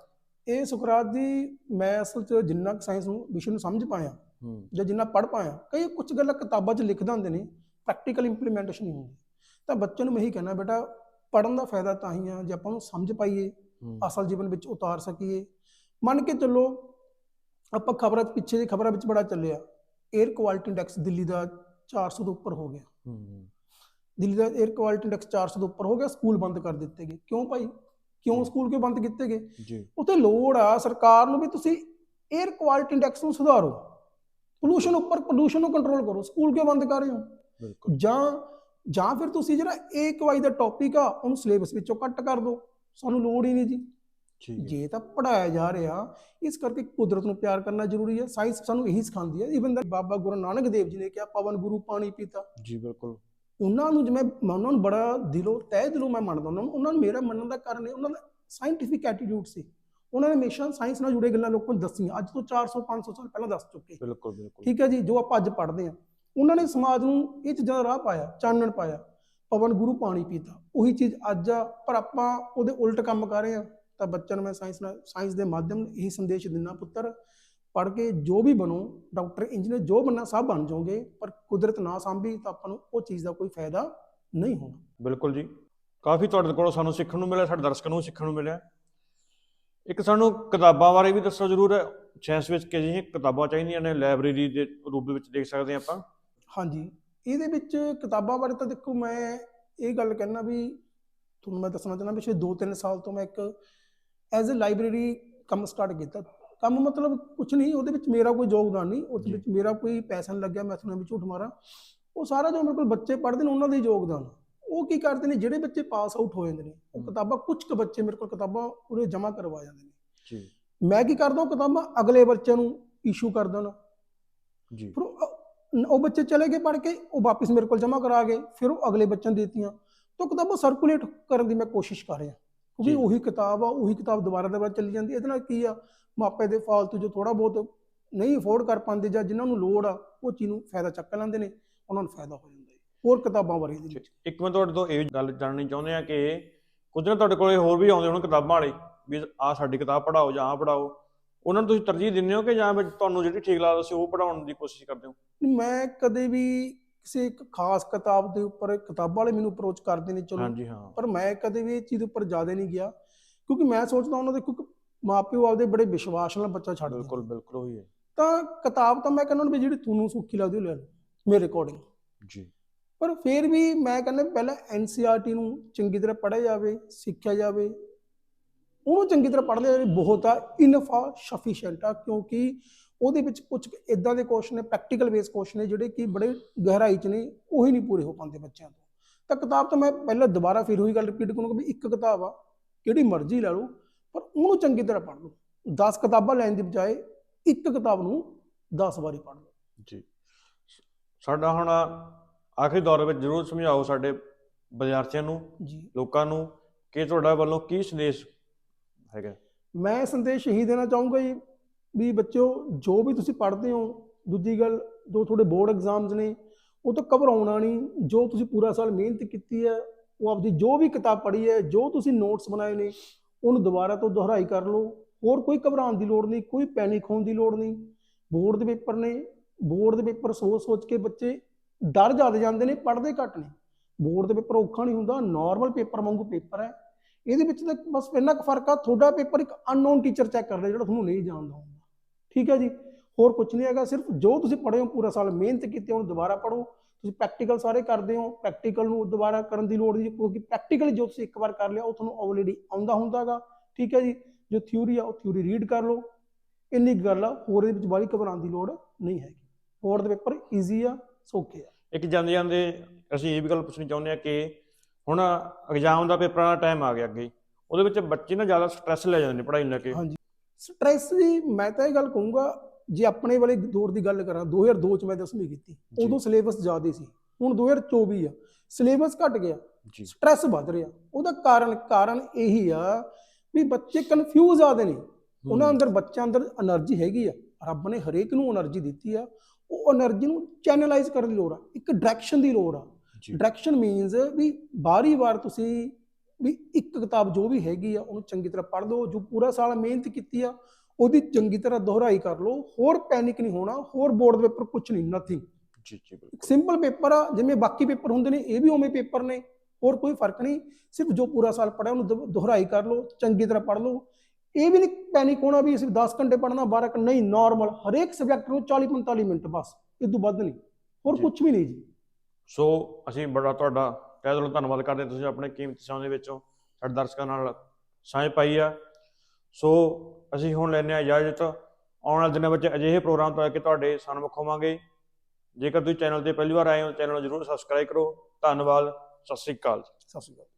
ਇਹ ਸੁਕਰਾਤ ਜੀ ਮੈਂ ਅਸਲ 'ਚ ਜਿੰਨਾ ਸਾਇੰਸ ਨੂੰ ਵਿਸ਼ੇ ਨੂੰ ਸਮਝ ਪਾਇਆ ਜਾਂ ਜਿੰਨਾ ਪੜ੍ਹ ਪਾਇਆ ਕਈ ਕੁਝ ਗੱਲਾਂ ਕਿਤਾਬਾਂ 'ਚ ਲਿਖਦੇ ਹੁੰਦੇ ਨੇ ਪ੍ਰੈਕਟੀਕਲ ਇੰਪਲੀਮੈਂਟੇਸ਼ਨ ਨਹੀਂ ਹੁੰਦੀ। ਤਾਂ ਬੱਚੇ ਨੂੰ ਮੈਂ ਇਹੀ ਕਹਿਣਾ ਬੇਟਾ ਪੜਨ ਦਾ ਫਾਇਦਾ ਤਾਂ ਹੀ ਆ ਜੇ ਆਪਾਂ ਨੂੰ ਸਮਝ ਪਾਈਏ ਅਸਲ ਜੀਵਨ ਵਿੱਚ ਉਤਾਰ ਸਕੀਏ। ਮੰਨ ਕੇ ਚੱਲੋ ਆਪਾਂ ਖਬਰਾਂ ਪਿੱਛੇ ਦੀ ਖਬਰਾਂ ਵਿੱਚ ਬੜਾ ਚੱਲਿਆ। ਏਅਰ ਕੁਆਲਿਟੀ ਇੰਡੈਕਸ ਦਿੱਲੀ ਦਾ 400 ਤੋਂ ਉੱਪਰ ਹੋ ਗਿਆ। ਹੂੰ ਦਿੱਲੀ ਦਾ ਏਅਰ ਕੁਆਲਿਟੀ ਇੰਡੈਕਸ 400 ਤੋਂ ਉੱਪਰ ਹੋ ਗਿਆ ਸਕੂਲ ਬੰਦ ਕਰ ਦਿੱਤੇ ਗਏ। ਕਿਉਂ ਭਾਈ? ਕਿਉਂ ਸਕੂਲ ਕਿਉਂ ਬੰਦ ਕੀਤੇ ਗਏ? ਜੀ। ਉਤੇ ਲੋੜ ਆ ਸਰਕਾਰ ਨੂੰ ਵੀ ਤੁਸੀਂ ਏਅਰ ਕੁਆਲਿਟੀ ਇੰਡੈਕਸ ਨੂੰ ਸੁਧਾਰੋ। ਪੋਲੂਸ਼ਨ ਉੱਪਰ ਪ੍ਰਦੂਸ਼ਣ ਨੂੰ ਕੰਟਰੋਲ ਕਰੋ। ਸਕੂਲ ਕਿਉਂ ਬੰਦ ਕਰ ਰਹੇ ਹੋ? ਬਿਲਕੁਲ। ਜਾਂ ਜਾਂ ਫਿਰ ਤੁਸੀਂ ਜਿਹੜਾ ਏਕਵਾਈ ਦਾ ਟੌਪਿਕ ਆ ਉਹਨੂੰ ਸਿਲੇਬਸ ਵਿੱਚੋਂ ਕੱਟ ਕਰ ਦਿਓ। ਸਾਨੂੰ ਲੋੜ ਹੀ ਨਹੀਂ ਜੀ। ਠੀਕ ਹੈ। ਜੇ ਤਾਂ ਪੜਾਇਆ ਜਾ ਰਿਹਾ ਇਸ ਕਰਕੇ ਕੁਦਰਤ ਨੂੰ ਪਿਆਰ ਕਰਨਾ ਜ਼ਰੂਰੀ ਹੈ। ਸਾਇੰਸ ਸਾਨੂੰ ਇਹੀ ਸਿਖਾਉਂਦੀ ਹੈ ਇਵਨ ਦਾ ਬਾਬਾ ਗੁਰੂ ਨਾਨਕ ਦੇਵ ਜੀ ਨੇ ਕਿਹਾ ਪਵਨ ਗੁਰੂ ਪਾਣੀ ਪੀਤਾ। ਜੀ ਬਿਲਕੁਲ। ਉਹਨਾਂ ਨੂੰ ਜਿਵੇਂ ਮੈਂ ਉਹਨਾਂ ਨੂੰ ਬੜਾ ਦਿਲੋਂ ਤਹਿ ਦਿਲੋਂ ਮੈਂ ਮੰਨਦਾ ਉਹਨਾਂ ਨੂੰ ਉਹਨਾਂ ਨੂੰ ਮੇਰਾ ਮੰਨਣ ਦਾ ਕਾਰਨ ਇਹ ਉਹਨਾਂ ਦਾ ਸਾਇੰਟੀਫਿਕ ਐਟੀਟਿਊਡ ਸੀ। ਉਹਨਾਂ ਨੇ ਹਮੇਸ਼ਾ ਸਾਇੰਸ ਨਾਲ ਜੁੜੇ ਗੱਲਾਂ ਲੋਕਾਂ ਨੂੰ ਦੱਸੀਆਂ। ਅੱਜ ਤੋਂ 400 500 ਸਾਲ ਪਹਿਲਾਂ ਦੱਸ ਚੁੱਕੇ। ਬਿਲਕੁਲ ਬਿਲਕੁਲ। ਠੀਕ ਹੈ ਜੀ ਜੋ ਆਪਾਂ ਅੱਜ ਪੜ੍ਹਦੇ ਹਾਂ। ਉਹਨਾਂ ਨੇ ਸਮਾਜ ਨੂੰ ਇਹ ਚੀਜ਼ਾਂ ਦਾ ਰਾਹ ਪਾਇਆ ਚਾਨਣ ਪਾਇਆ। ਪਵਨ ਗੁਰੂ ਪਾਣੀ ਪੀਤਾ। ਉਹੀ ਚੀਜ਼ ਅੱਜ ਆ ਪਰ ਆਪਾਂ ਉਹਦੇ ਉਲਟ ਕੰਮ ਕਰ ਰਹੇ ਹਾਂ। ਤਾਂ ਬੱਚਿਆਂ ਨੂੰ ਮੈਂ ਸਾਇੰਸ ਨਾਲ ਸਾਇੰਸ ਦੇ ਮਾਧਿਅਮ ਨਾਲ ਇਹੀ ਸੰਦੇਸ਼ ਦਿੰਦਾ ਪੁੱਤਰ ਪੜ੍ਹ ਕੇ ਜੋ ਵੀ ਬਣੋ ਡਾਕਟਰ ਇੰਜੀਨੀਅਰ ਜੋ ਬਣਨਾ ਸਭ ਬਣ ਜਾਓਗੇ ਪਰ ਕੁਦਰਤ ਨਾ ਸਾਂਭੀ ਤਾਂ ਆਪਾਂ ਨੂੰ ਉਹ ਚੀਜ਼ ਦਾ ਕੋਈ ਫਾਇਦਾ ਨਹੀਂ ਹੋਣਾ। ਬਿਲਕੁਲ ਜੀ। ਕਾਫੀ ਤੁਹਾਡੇ ਕੋਲੋਂ ਸਾਨੂੰ ਸਿੱਖਣ ਨੂੰ ਮਿਲਿਆ ਸਾਡੇ ਦਰਸ਼ਕਾਂ ਨੂੰ ਸਿੱਖਣ ਨੂੰ ਮਿਲਿਆ। ਇੱਕ ਸਾਨੂੰ ਕਿਤਾਬਾਂ ਬਾਰੇ ਵੀ ਦੱਸੋ ਜ਼ਰੂਰ। ਸਾਇੰਸ ਵਿੱਚ ਕਿਹੜੀਆਂ ਕਿਤਾਬਾਂ ਚਾਹੀਦੀਆਂ ਨੇ? ਲਾਇਬ੍ਰੇਰੀ ਦੇ ਰੂਪ ਵਿੱਚ ਦੇਖ ਸਕਦੇ ਹਾਂ ਆਪਾਂ। ਹਾਂਜੀ। ਇਹਦੇ ਵਿੱਚ ਕਿਤਾਬਾਂ ਬਾਰੇ ਤਾਂ ਦੇਖੋ ਮੈਂ ਇਹ ਗੱਲ ਕਹਿਣਾ ਵੀ ਤੁਹਾਨੂੰ ਮੈਂ ਦੱਸਣਾ ਚਾਹੁੰਦਾ ਪਿਛਲੇ 2-3 ਸਾਲ ਤੋਂ ਮੈਂ ਇੱਕ ਐਜ਼ ਅ ਲਾਇਬ੍ਰੇਰੀ ਕੰਮ ਸਟਾਰਟ ਕੀਤਾ। ਕੰਮ ਮਤਲਬ ਕੁਝ ਨਹੀਂ ਉਹਦੇ ਵਿੱਚ ਮੇਰਾ ਕੋਈ ਯੋਗਦਾਨ ਨਹੀਂ ਉਹਦੇ। ਵਿੱਚ ਮੇਰਾ ਕੋਈ ਪੈਸਾ ਨਹੀਂ ਲੱਗਿਆ ਮੈਂ ਤੁਹਾਨੂੰ ਵੀ ਝੂਠ ਮਾਰਾਂ। ਉਹ ਸਾਰਾ ਜੋ ਮੇਰੇ ਕੋਲ ਬੱਚੇ ਪੜ੍ਹਦੇ ਨੇ ਉਹਨਾਂ ਦਾ ਹੀ ਯੋਗਦਾਨ। ਉਹ ਕੀ ਕਰਦੇ ਨੇ ਜਿਹੜੇ ਬੱਚੇ ਪਾਸ ਆਊਟ ਹੋ ਜਾਂਦੇ ਨੇ ਉਹ। ਕਿਤਾਬਾਂ ਕੁਝ ਕੁ ਬੱਚੇ ਮੇਰੇ ਕੋਲ ਕਿਤਾਬਾਂ ਪੂਰੇ ਜਮ੍ਹਾਂ ਕਰਵਾ ਜਾਂਦੇ ਨੇ। ਜੀ। ਮੈਂ ਕੀ ਕਰਦਾ ਉਹ ਕਿਤਾਬਾਂ ਅਗਲੇ ਬੱਚਿਆਂ ਨੂੰ ਇਸ਼ੂ ਕਰ ਦੇਣਾ। ਜੀ। ਫਿਰ ਉਹ ਉਹ ਬੱਚੇ ਚਲੇ ਗਏ ਪੜ੍ਹ ਕੇ ਉਹ ਵਾਪਸ ਮੇਰੇ ਕੋਲ ਜਮ੍ਹਾਂ ਕਰਾ ਗਏ ਫਿਰ ਉਹ ਅਗਲੇ ਬੱਚਿਆਂ ਨੂੰ ਦੇਤੀਆਂ। ਤਾਂ ਕਿਤਾਬਾਂ ਸਰਕੂਲੇਟ ਕਰਨ ਦੀ ਮੈਂ ਕੋਸ਼ਿਸ਼ ਕਰ ਰਿਹਾ। ਕਿਉਂਕਿ। ਉਹੀ ਕਿਤਾਬ ਆ ਉਹੀ ਕਿਤਾਬ ਦੁਬਾਰਾ ਦੁਬਾਰਾ ਚੱਲੀ ਜਾਂਦੀ ਇਹਦੇ ਨਾਲ ਕੀ ਆ? ਮਾਪੇ ਦੇ ਫਾਲਤੂ ਜੋ ਥੋੜਾ ਬਹੁਤ ਨਹੀਂ ਅਫੋਰਡ ਕਰ ਪਾਉਂਦੇ ਜਾਂ ਜਿਨ੍ਹਾਂ ਨੂੰ ਲੋੜ ਆ ਉਹ ਚੀਜ਼ ਨੂੰ ਫਾਇਦਾ ਚੱਕ ਲੈਂਦੇ ਨੇ ਉਹਨਾਂ ਨੂੰ ਫਾਇਦਾ ਹੋ ਜਾਂਦਾ ਹੈ ਹੋਰ ਕਿਤਾਬਾਂ ਬਾਰੇ ਇਹਦੇ ਵਿੱਚ। ਇੱਕ ਮੈਂ ਤੁਹਾਡੇ ਤੋਂ ਇਹ ਗੱਲ ਜਾਣਨੀ ਚਾਹੁੰਦੇ ਆ ਕਿ ਕੁਝ ਨਾ ਤੁਹਾਡੇ ਕੋਲੇ ਹੋਰ ਵੀ ਆਉਂਦੇ ਹੋਣ ਕਿਤਾਬਾਂ ਵਾਲੇ ਵੀ ਆਹ ਸਾਡੀ ਕਿਤਾਬ ਪੜਾਓ ਜਾਂ ਆਹ ਪੜਾਓ ਉਹਨਾਂ ਨੂੰ ਤੁਸੀਂ ਤਰਜੀਹ ਦਿੰਦੇ ਹੋ ਕਿ ਜਾਂ ਤੁਹਾਨੂੰ ਜਿਹੜੀ ਠੀਕ ਲੱਗਦਾ ਸੀ ਉਹ ਪੜਾਉਣ ਦੀ ਕੋਸ਼ਿਸ਼ ਕਰਦੇ ਹੋ? ਮੈਂ ਕਦੇ ਵੀ ਕਿਸੇ ਇੱਕ ਖਾਸ ਕਿਤਾਬ ਦੇ ਉੱਪਰ ਕਿਤਾਬਾਂ ਵਾਲੇ ਮੈਨੂੰ ਅਪਰੋਚ ਕਰਦੇ ਨੇ ਚਲੋ। ਹਾਂਜੀ ਹਾਂ। ਪਰ ਮੈਂ ਕਦੇ ਵੀ ਇਹ ਚੀਜ਼ ਉੱਪਰ ਜ਼ਿਆਦਾ ਨਹੀਂ ਗਿਆ ਕਿਉਂਕਿ ਮੈਂ ਸੋਚਦਾ ਉਹਨਾਂ ਦੇ ਕਿਉਂਕਿ ਮਾਪਿਓ ਆਪਦੇ ਬੜੇ ਵਿਸ਼ਵਾਸ ਨਾਲ ਬੱਚਾ ਛੱਡਦੇ। ਬਿਲਕੁਲ ਬਿਲਕੁਲ ਉਹੀ ਹੈ। ਤਾਂ ਕਿਤਾਬ ਤਾਂ ਮੈਂ ਕਹਿੰਦਾ ਵੀ ਜਿਹੜੀ ਤੁਹਾਨੂੰ ਸੌਖੀ ਲੱਗਦੀ ਉਹ ਲੈ ਲਓ ਮੇਰੇ ਅਕੋਰਡਿੰਗ ਜੀ। ਪਰ ਫਿਰ ਵੀ ਮੈਂ ਕਹਿੰਦਾ ਪਹਿਲਾਂ ਐਨਸੀਆਰਟੀ ਨੂੰ ਚੰਗੀ ਤਰ੍ਹਾਂ ਪੜ੍ਹਿਆ ਜਾਵੇ ਸਿੱਖਿਆ ਜਾਵੇ। ਉਹਨੂੰ ਚੰਗੀ ਤਰ੍ਹਾਂ ਪੜ੍ਹ ਲਿਆ ਜਾਵੇ ਬਹੁਤ ਆ ਇਨਫ ਸਫੀਸ਼ੀਐਂਟ ਆ ਕਿਉਂਕਿ ਉਹਦੇ ਵਿੱਚ ਕੁਝ ਇਦਾਂ ਦੇ ਕੁਐਸਚਨ ਨੇ ਪ੍ਰੈਕਟੀਕਲ ਬੇਸ ਕੁਐਸਚਨ ਨੇ ਜਿਹੜੇ ਕਿ ਬੜੇ ਗਹਿਰਾਈ ਚ ਨੇ ਉਹੀ ਨਹੀਂ ਪੂਰੇ ਹੋ ਪਾਉਂਦੇ ਬੱਚਿਆਂ ਤੋਂ। ਤਾਂ ਕਿਤਾਬ ਤਾਂ ਮੈਂ ਪਹਿਲਾਂ ਦੁਬਾਰਾ ਫਿਰ ਉਹੀ ਗੱਲ ਰਿਪੀਟ ਕਰੂੰਗਾ ਵੀ ਇੱਕ ਕਿਤਾਬ ਆ ਕਿਹੜੀ ਮਰਜ਼ੀ ਲੈ ਲਓ ਪਰ ਉਹਨੂੰ ਚੰਗੀ ਤਰ੍ਹਾਂ ਪੜ੍ਹ ਲਓ। 10 ਕਿਤਾਬਾਂ ਲੈਣ ਦੀ ਬਜਾਏ ਇੱਕ ਕਿਤਾਬ ਨੂੰ 10 ਵਾਰੀ ਪੜ੍ਹ ਲਓ। ਜੀ। ਸਾਡਾ ਹੁਣ ਆਖਰੀ ਦੌਰ ਵਿੱਚ ਜ਼ਰੂਰ ਸਮਝਾਓ ਸਾਡੇ ਵਿਦਿਆਰਥੀਆਂ ਨੂੰ ਜੀ। ਲੋਕਾਂ ਨੂੰ ਕਿ ਤੁਹਾਡਾ ਵੱਲੋਂ ਕੀ ਸੰਦੇਸ਼ ਹੈਗਾ? ਮੈਂ ਸੰਦੇਸ਼ ਇਹੀ ਦੇਣਾ ਚਾਹੂੰਗਾ ਜੀ ਵੀ ਬੱਚਿਓ, ਜੋ ਵੀ ਤੁਸੀਂ ਪੜ੍ਹਦੇ ਹੋ, ਦੂਜੀ ਗੱਲ, ਜੋ ਤੁਹਾਡੇ ਬੋਰਡ ਐਗਜ਼ਾਮਸ ਨੇ, ਉਹ ਤਾਂ ਘਬਰਾਉਣਾ ਨਹੀਂ, ਜੋ ਤੁਸੀਂ ਪੂਰਾ ਸਾਲ ਮਿਹਨਤ ਕੀਤੀ ਹੈ, ਉਹ ਆਪਦੀ ਜੋ ਵੀ ਕਿਤਾਬ ਪੜ੍ਹੀ ਹੈ, ਜੋ ਤੁਸੀਂ ਨੋਟਸ ਬਣਾਏ ਨੇ, ਉਹਨੂੰ ਦੁਬਾਰਾ ਤੋਂ ਦੁਹਰਾਈ ਕਰ ਲਓ। ਹੋਰ ਕੋਈ ਘਬਰਾਉਣ ਦੀ ਲੋੜ ਨਹੀਂ, ਕੋਈ ਪੈਨਿਕ ਹੋਣ ਦੀ ਲੋੜ ਨਹੀਂ। ਬੋਰਡ ਦੇ ਪੇਪਰ ਨੇ ਬੋਰਡ ਦੇ ਪੇਪਰ ਸੋਚ ਸੋਚ ਕੇ ਬੱਚੇ ਡਰ ਜ਼ਿਆਦਾ ਜਾਂਦੇ ਨੇ, ਪੜ੍ਹਦੇ ਘੱਟ ਨੇ। ਬੋਰਡ ਦੇ ਪੇਪਰ ਔਖਾ ਨਹੀਂ ਹੁੰਦਾ ਨਾਰਮਲ ਪੇਪਰ ਵਾਂਗੂ ਪੇਪਰ ਹੈ। ਇਹਦੇ ਵਿੱਚ ਤਾਂ ਬਸ ਇੰਨਾ ਕੁ ਫ਼ਰਕ ਆ, ਤੁਹਾਡਾ ਪੇਪਰ ਇੱਕ ਅਨਨੋਨ ਟੀਚਰ ਚੈੱਕ ਕਰ ਰਿਹਾ, ਜਿਹੜਾ ਤੁਹਾਨੂੰ ਨਹੀਂ ਜਾਣਦਾ ਹੁੰਦਾ। ਠੀਕ ਹੈ ਜੀ? ਹੋਰ ਕੁਝ ਨਹੀਂ ਹੈਗਾ ਸਿਰਫ ਜੋ ਤੁਸੀਂ ਪੜ੍ਹੇ ਹੋ ਪੂਰਾ ਸਾਲ ਮਿਹਨਤ ਕੀਤੀ ਉਹਨੂੰ ਦੁਬਾਰਾ ਪੜ੍ਹੋ। ਤੁਸੀਂ ਪ੍ਰੈਕਟੀਕਲ ਸਾਰੇ ਕਰਦੇ ਹੋ ਪ੍ਰੈਕਟੀਕਲ ਨੂੰ ਦੁਬਾਰਾ ਕਰਨ ਦੀ ਲੋੜ ਨਹੀਂ ਕਿਉਂਕਿ ਪ੍ਰੈਕਟੀਕਲੀ ਜੋ ਤੁਸੀਂ ਇੱਕ ਵਾਰ ਕਰ ਲਿਆ ਉਹ ਤੁਹਾਨੂੰ ਆਲਰੇਡੀ ਆਉਂਦਾ ਹੁੰਦਾਗਾ। ਠੀਕ ਹੈ ਜੀ? ਜੋ ਥਿਊਰੀ ਆ ਉਹ ਥਿਊਰੀ ਰੀਡ ਕਰ ਲਓ। ਇੰਨੀ ਗੱਲ ਆ ਹੋਰ ਇਹਦੇ ਵਿੱਚ ਬਾਹਲੀ ਘਬਰਾਉਣ ਦੀ ਲੋੜ ਨਹੀਂ ਹੈਗੀ। ਬੋਰਡ ਦੇ ਪੇਪਰ ਈਜ਼ੀ ਆ ਸੌਖੇ ਆ। ਇੱਕ ਜਾਂਦੇ ਜਾਂਦੇ ਅਸੀਂ ਇਹ ਵੀ ਗੱਲ ਪੁੱਛਣੀ ਚਾਹੁੰਦੇ ਆ ਕਿ ਹੁਣ ਐਗਜ਼ਾਮ ਦਾ ਪੇਪਰਾਂ ਦਾ ਟਾਈਮ ਆ ਗਿਆ ਅੱਗੇ। ਉਹਦੇ ਵਿੱਚ ਬੱਚੇ ਨਾ ਜ਼ਿਆਦਾ ਸਟ੍ਰੈਸ ਲੈ ਜਾਂਦੇ ਨੇ ਪੜ੍ਹਾਈ ਨੂੰ ਲੈ ਕੇ। ਹਾਂਜੀ। ਸਟ੍ਰੈਸ ਦੀ ਮੈਂ ਤਾਂ ਇਹ ਗੱਲ ਕਹੂੰਗਾ ਜੇ ਆਪਣੇ ਵਾਲੇ ਦੌਰ ਦੀ ਗੱਲ ਕਰਾਂ 2002 ਚ ਮੈਂ 10ਵੀਂ ਕੀਤੀ। ਉਦੋਂ ਸਿਲੇਬਸ ਜ਼ਿਆਦਾ ਸੀ ਹੁਣ 2024 ਆ। ਸਿਲੇਬਸ ਘਟ ਗਿਆ ਸਟ੍ਰੈਸ ਵੱਧ ਰਿਹਾ। ਉਹਦਾ ਕਾਰਨ ਕਾਰਨ ਇਹੀ ਆ ਵੀ ਬੱਚੇ ਕਨਫਿਊਜ਼ ਆ ਆਦੇ ਨੇ ਉਹਨਾਂ ਅੰਦਰ ਬੱਚਿਆਂ ਅੰਦਰ એનર્ਜੀ ਹੈਗੀ ਆ। ਰੱਬ ਨੇ ਹਰੇਕ ਨੂੰ એનર્ਜੀ ਦਿੱਤੀ ਆ। ਉਹ એનર્ਜੀ ਨੂੰ ਚੈਨਲਾਈਜ਼ ਕਰਨ ਦੀ ਲੋੜ ਆ। ਇੱਕ ਡਾਇਰੈਕਸ਼ਨ ਦੀ ਲੋੜ ਆ। ਡਾਇਰੈਕਸ਼ਨ ਮੀਨਸ ਵੀ ਬਾਰੀ ਵਾਰ ਤੁਸੀਂ ਵੀ ਇੱਕ ਕਿਤਾਬ ਜੋ ਵੀ ਹੈਗੀ ਆ ਉਹਨੂੰ ਚੰਗੀ ਤਰ੍ਹਾਂ ਪੜ੍ਹ ਲਓ ਜੋ ਪੂਰਾ ਸਾਲ ਮਿਹਨਤ ਕੀਤੀ ਆ ਉਹਦੀ ਚੰਗੀ ਤਰ੍ਹਾਂ ਦੁਹਰਾਈ ਕਰ ਲਓ ਹੋਰ ਪੈਨਿਕ ਨਹੀਂ ਹੋਣਾ ਹੋਰ ਬੋਰਡ ਦੇ ਪੇਪਰ ਕੁਝ ਨਹੀਂ ਨਥਿੰਗ ਜੀ ਜੀ ਬਿਲਕੁਲ। ਸਿੰਪਲ ਪੇਪਰ ਆ ਜਿਵੇਂ ਬਾਕੀ ਪੇਪਰ ਹੁੰਦੇ ਨੇ ਇਹ ਵੀ ਉਵੇਂ ਪੇਪਰ ਨੇ ਹੋਰ ਕੋਈ ਫ਼ਰਕ ਨਹੀਂ ਸਿਰਫ ਜੋ ਪੂਰਾ ਸਾਲ ਪੜਿਆ ਉਹਨੂੰ ਦੁਹਰਾਈ ਕਰ ਲਓ ਚੰਗੀ ਤਰ੍ਹਾਂ ਪੜ੍ਹ ਲਓ। ਇਹ ਵੀ ਨਹੀਂ ਪੈਨਿਕ ਹੋਣਾ ਵੀ ਅਸੀਂ 10 ਘੰਟੇ ਪੜ੍ਹਨਾ 12 ਘੰਟੇ ਨਹੀਂ ਨਾਰਮਲ ਹਰੇਕ ਸਬਜੈਕਟ ਨੂੰ 40 45 ਮਿੰਟ ਬਸ ਇਹ ਤੋਂ ਵੱਧ ਨਹੀਂ ਹੋਰ। ਕੁਝ ਵੀ ਨਹੀਂ ਜੀ। ਸੋ ਅਸੀਂ ਬੜਾ ਤੁਹਾਡਾ ਤਹਿ ਦਿਲੋਂ ਧੰਨਵਾਦ ਕਰਦੇ ਤੁਸੀਂ ਆਪਣੇ ਕੀਮਤੀ ਸਮੇਂ ਦੇ ਵਿੱਚੋਂ ਸਾਡੇ ਦਰਸ਼ਕਾਂ ਨਾਲ ਸਾਂਝ ਪਾਈ ਆ। ਸੋ ਅਸੀਂ ਹੁਣ ਲੈਂਦੇ ਹਾਂ ਇਜਾਜ਼ਤ। ਆਉਣ ਵਾਲੇ ਦਿਨਾਂ ਵਿੱਚ ਅਜਿਹੇ ਪ੍ਰੋਗਰਾਮ ਤੋਂ ਲੈ ਕੇ ਤੁਹਾਡੇ ਸਨਮੁਖ ਹੋਵਾਂਗੇ। ਜੇਕਰ ਤੁਸੀਂ ਚੈਨਲ ਤੇ ਪਹਿਲੀ ਵਾਰ ਆਏ ਹੋ ਚੈਨਲ ਨੂੰ ਜਰੂਰ ਸਬਸਕ੍ਰਾਈਬ ਕਰੋ। ਧੰਨਵਾਦ। ਸਤਿ ਸ੍ਰੀ ਅਕਾਲ ਸਤਿ ਸ਼੍ਰੀ ਅਕਾਲ।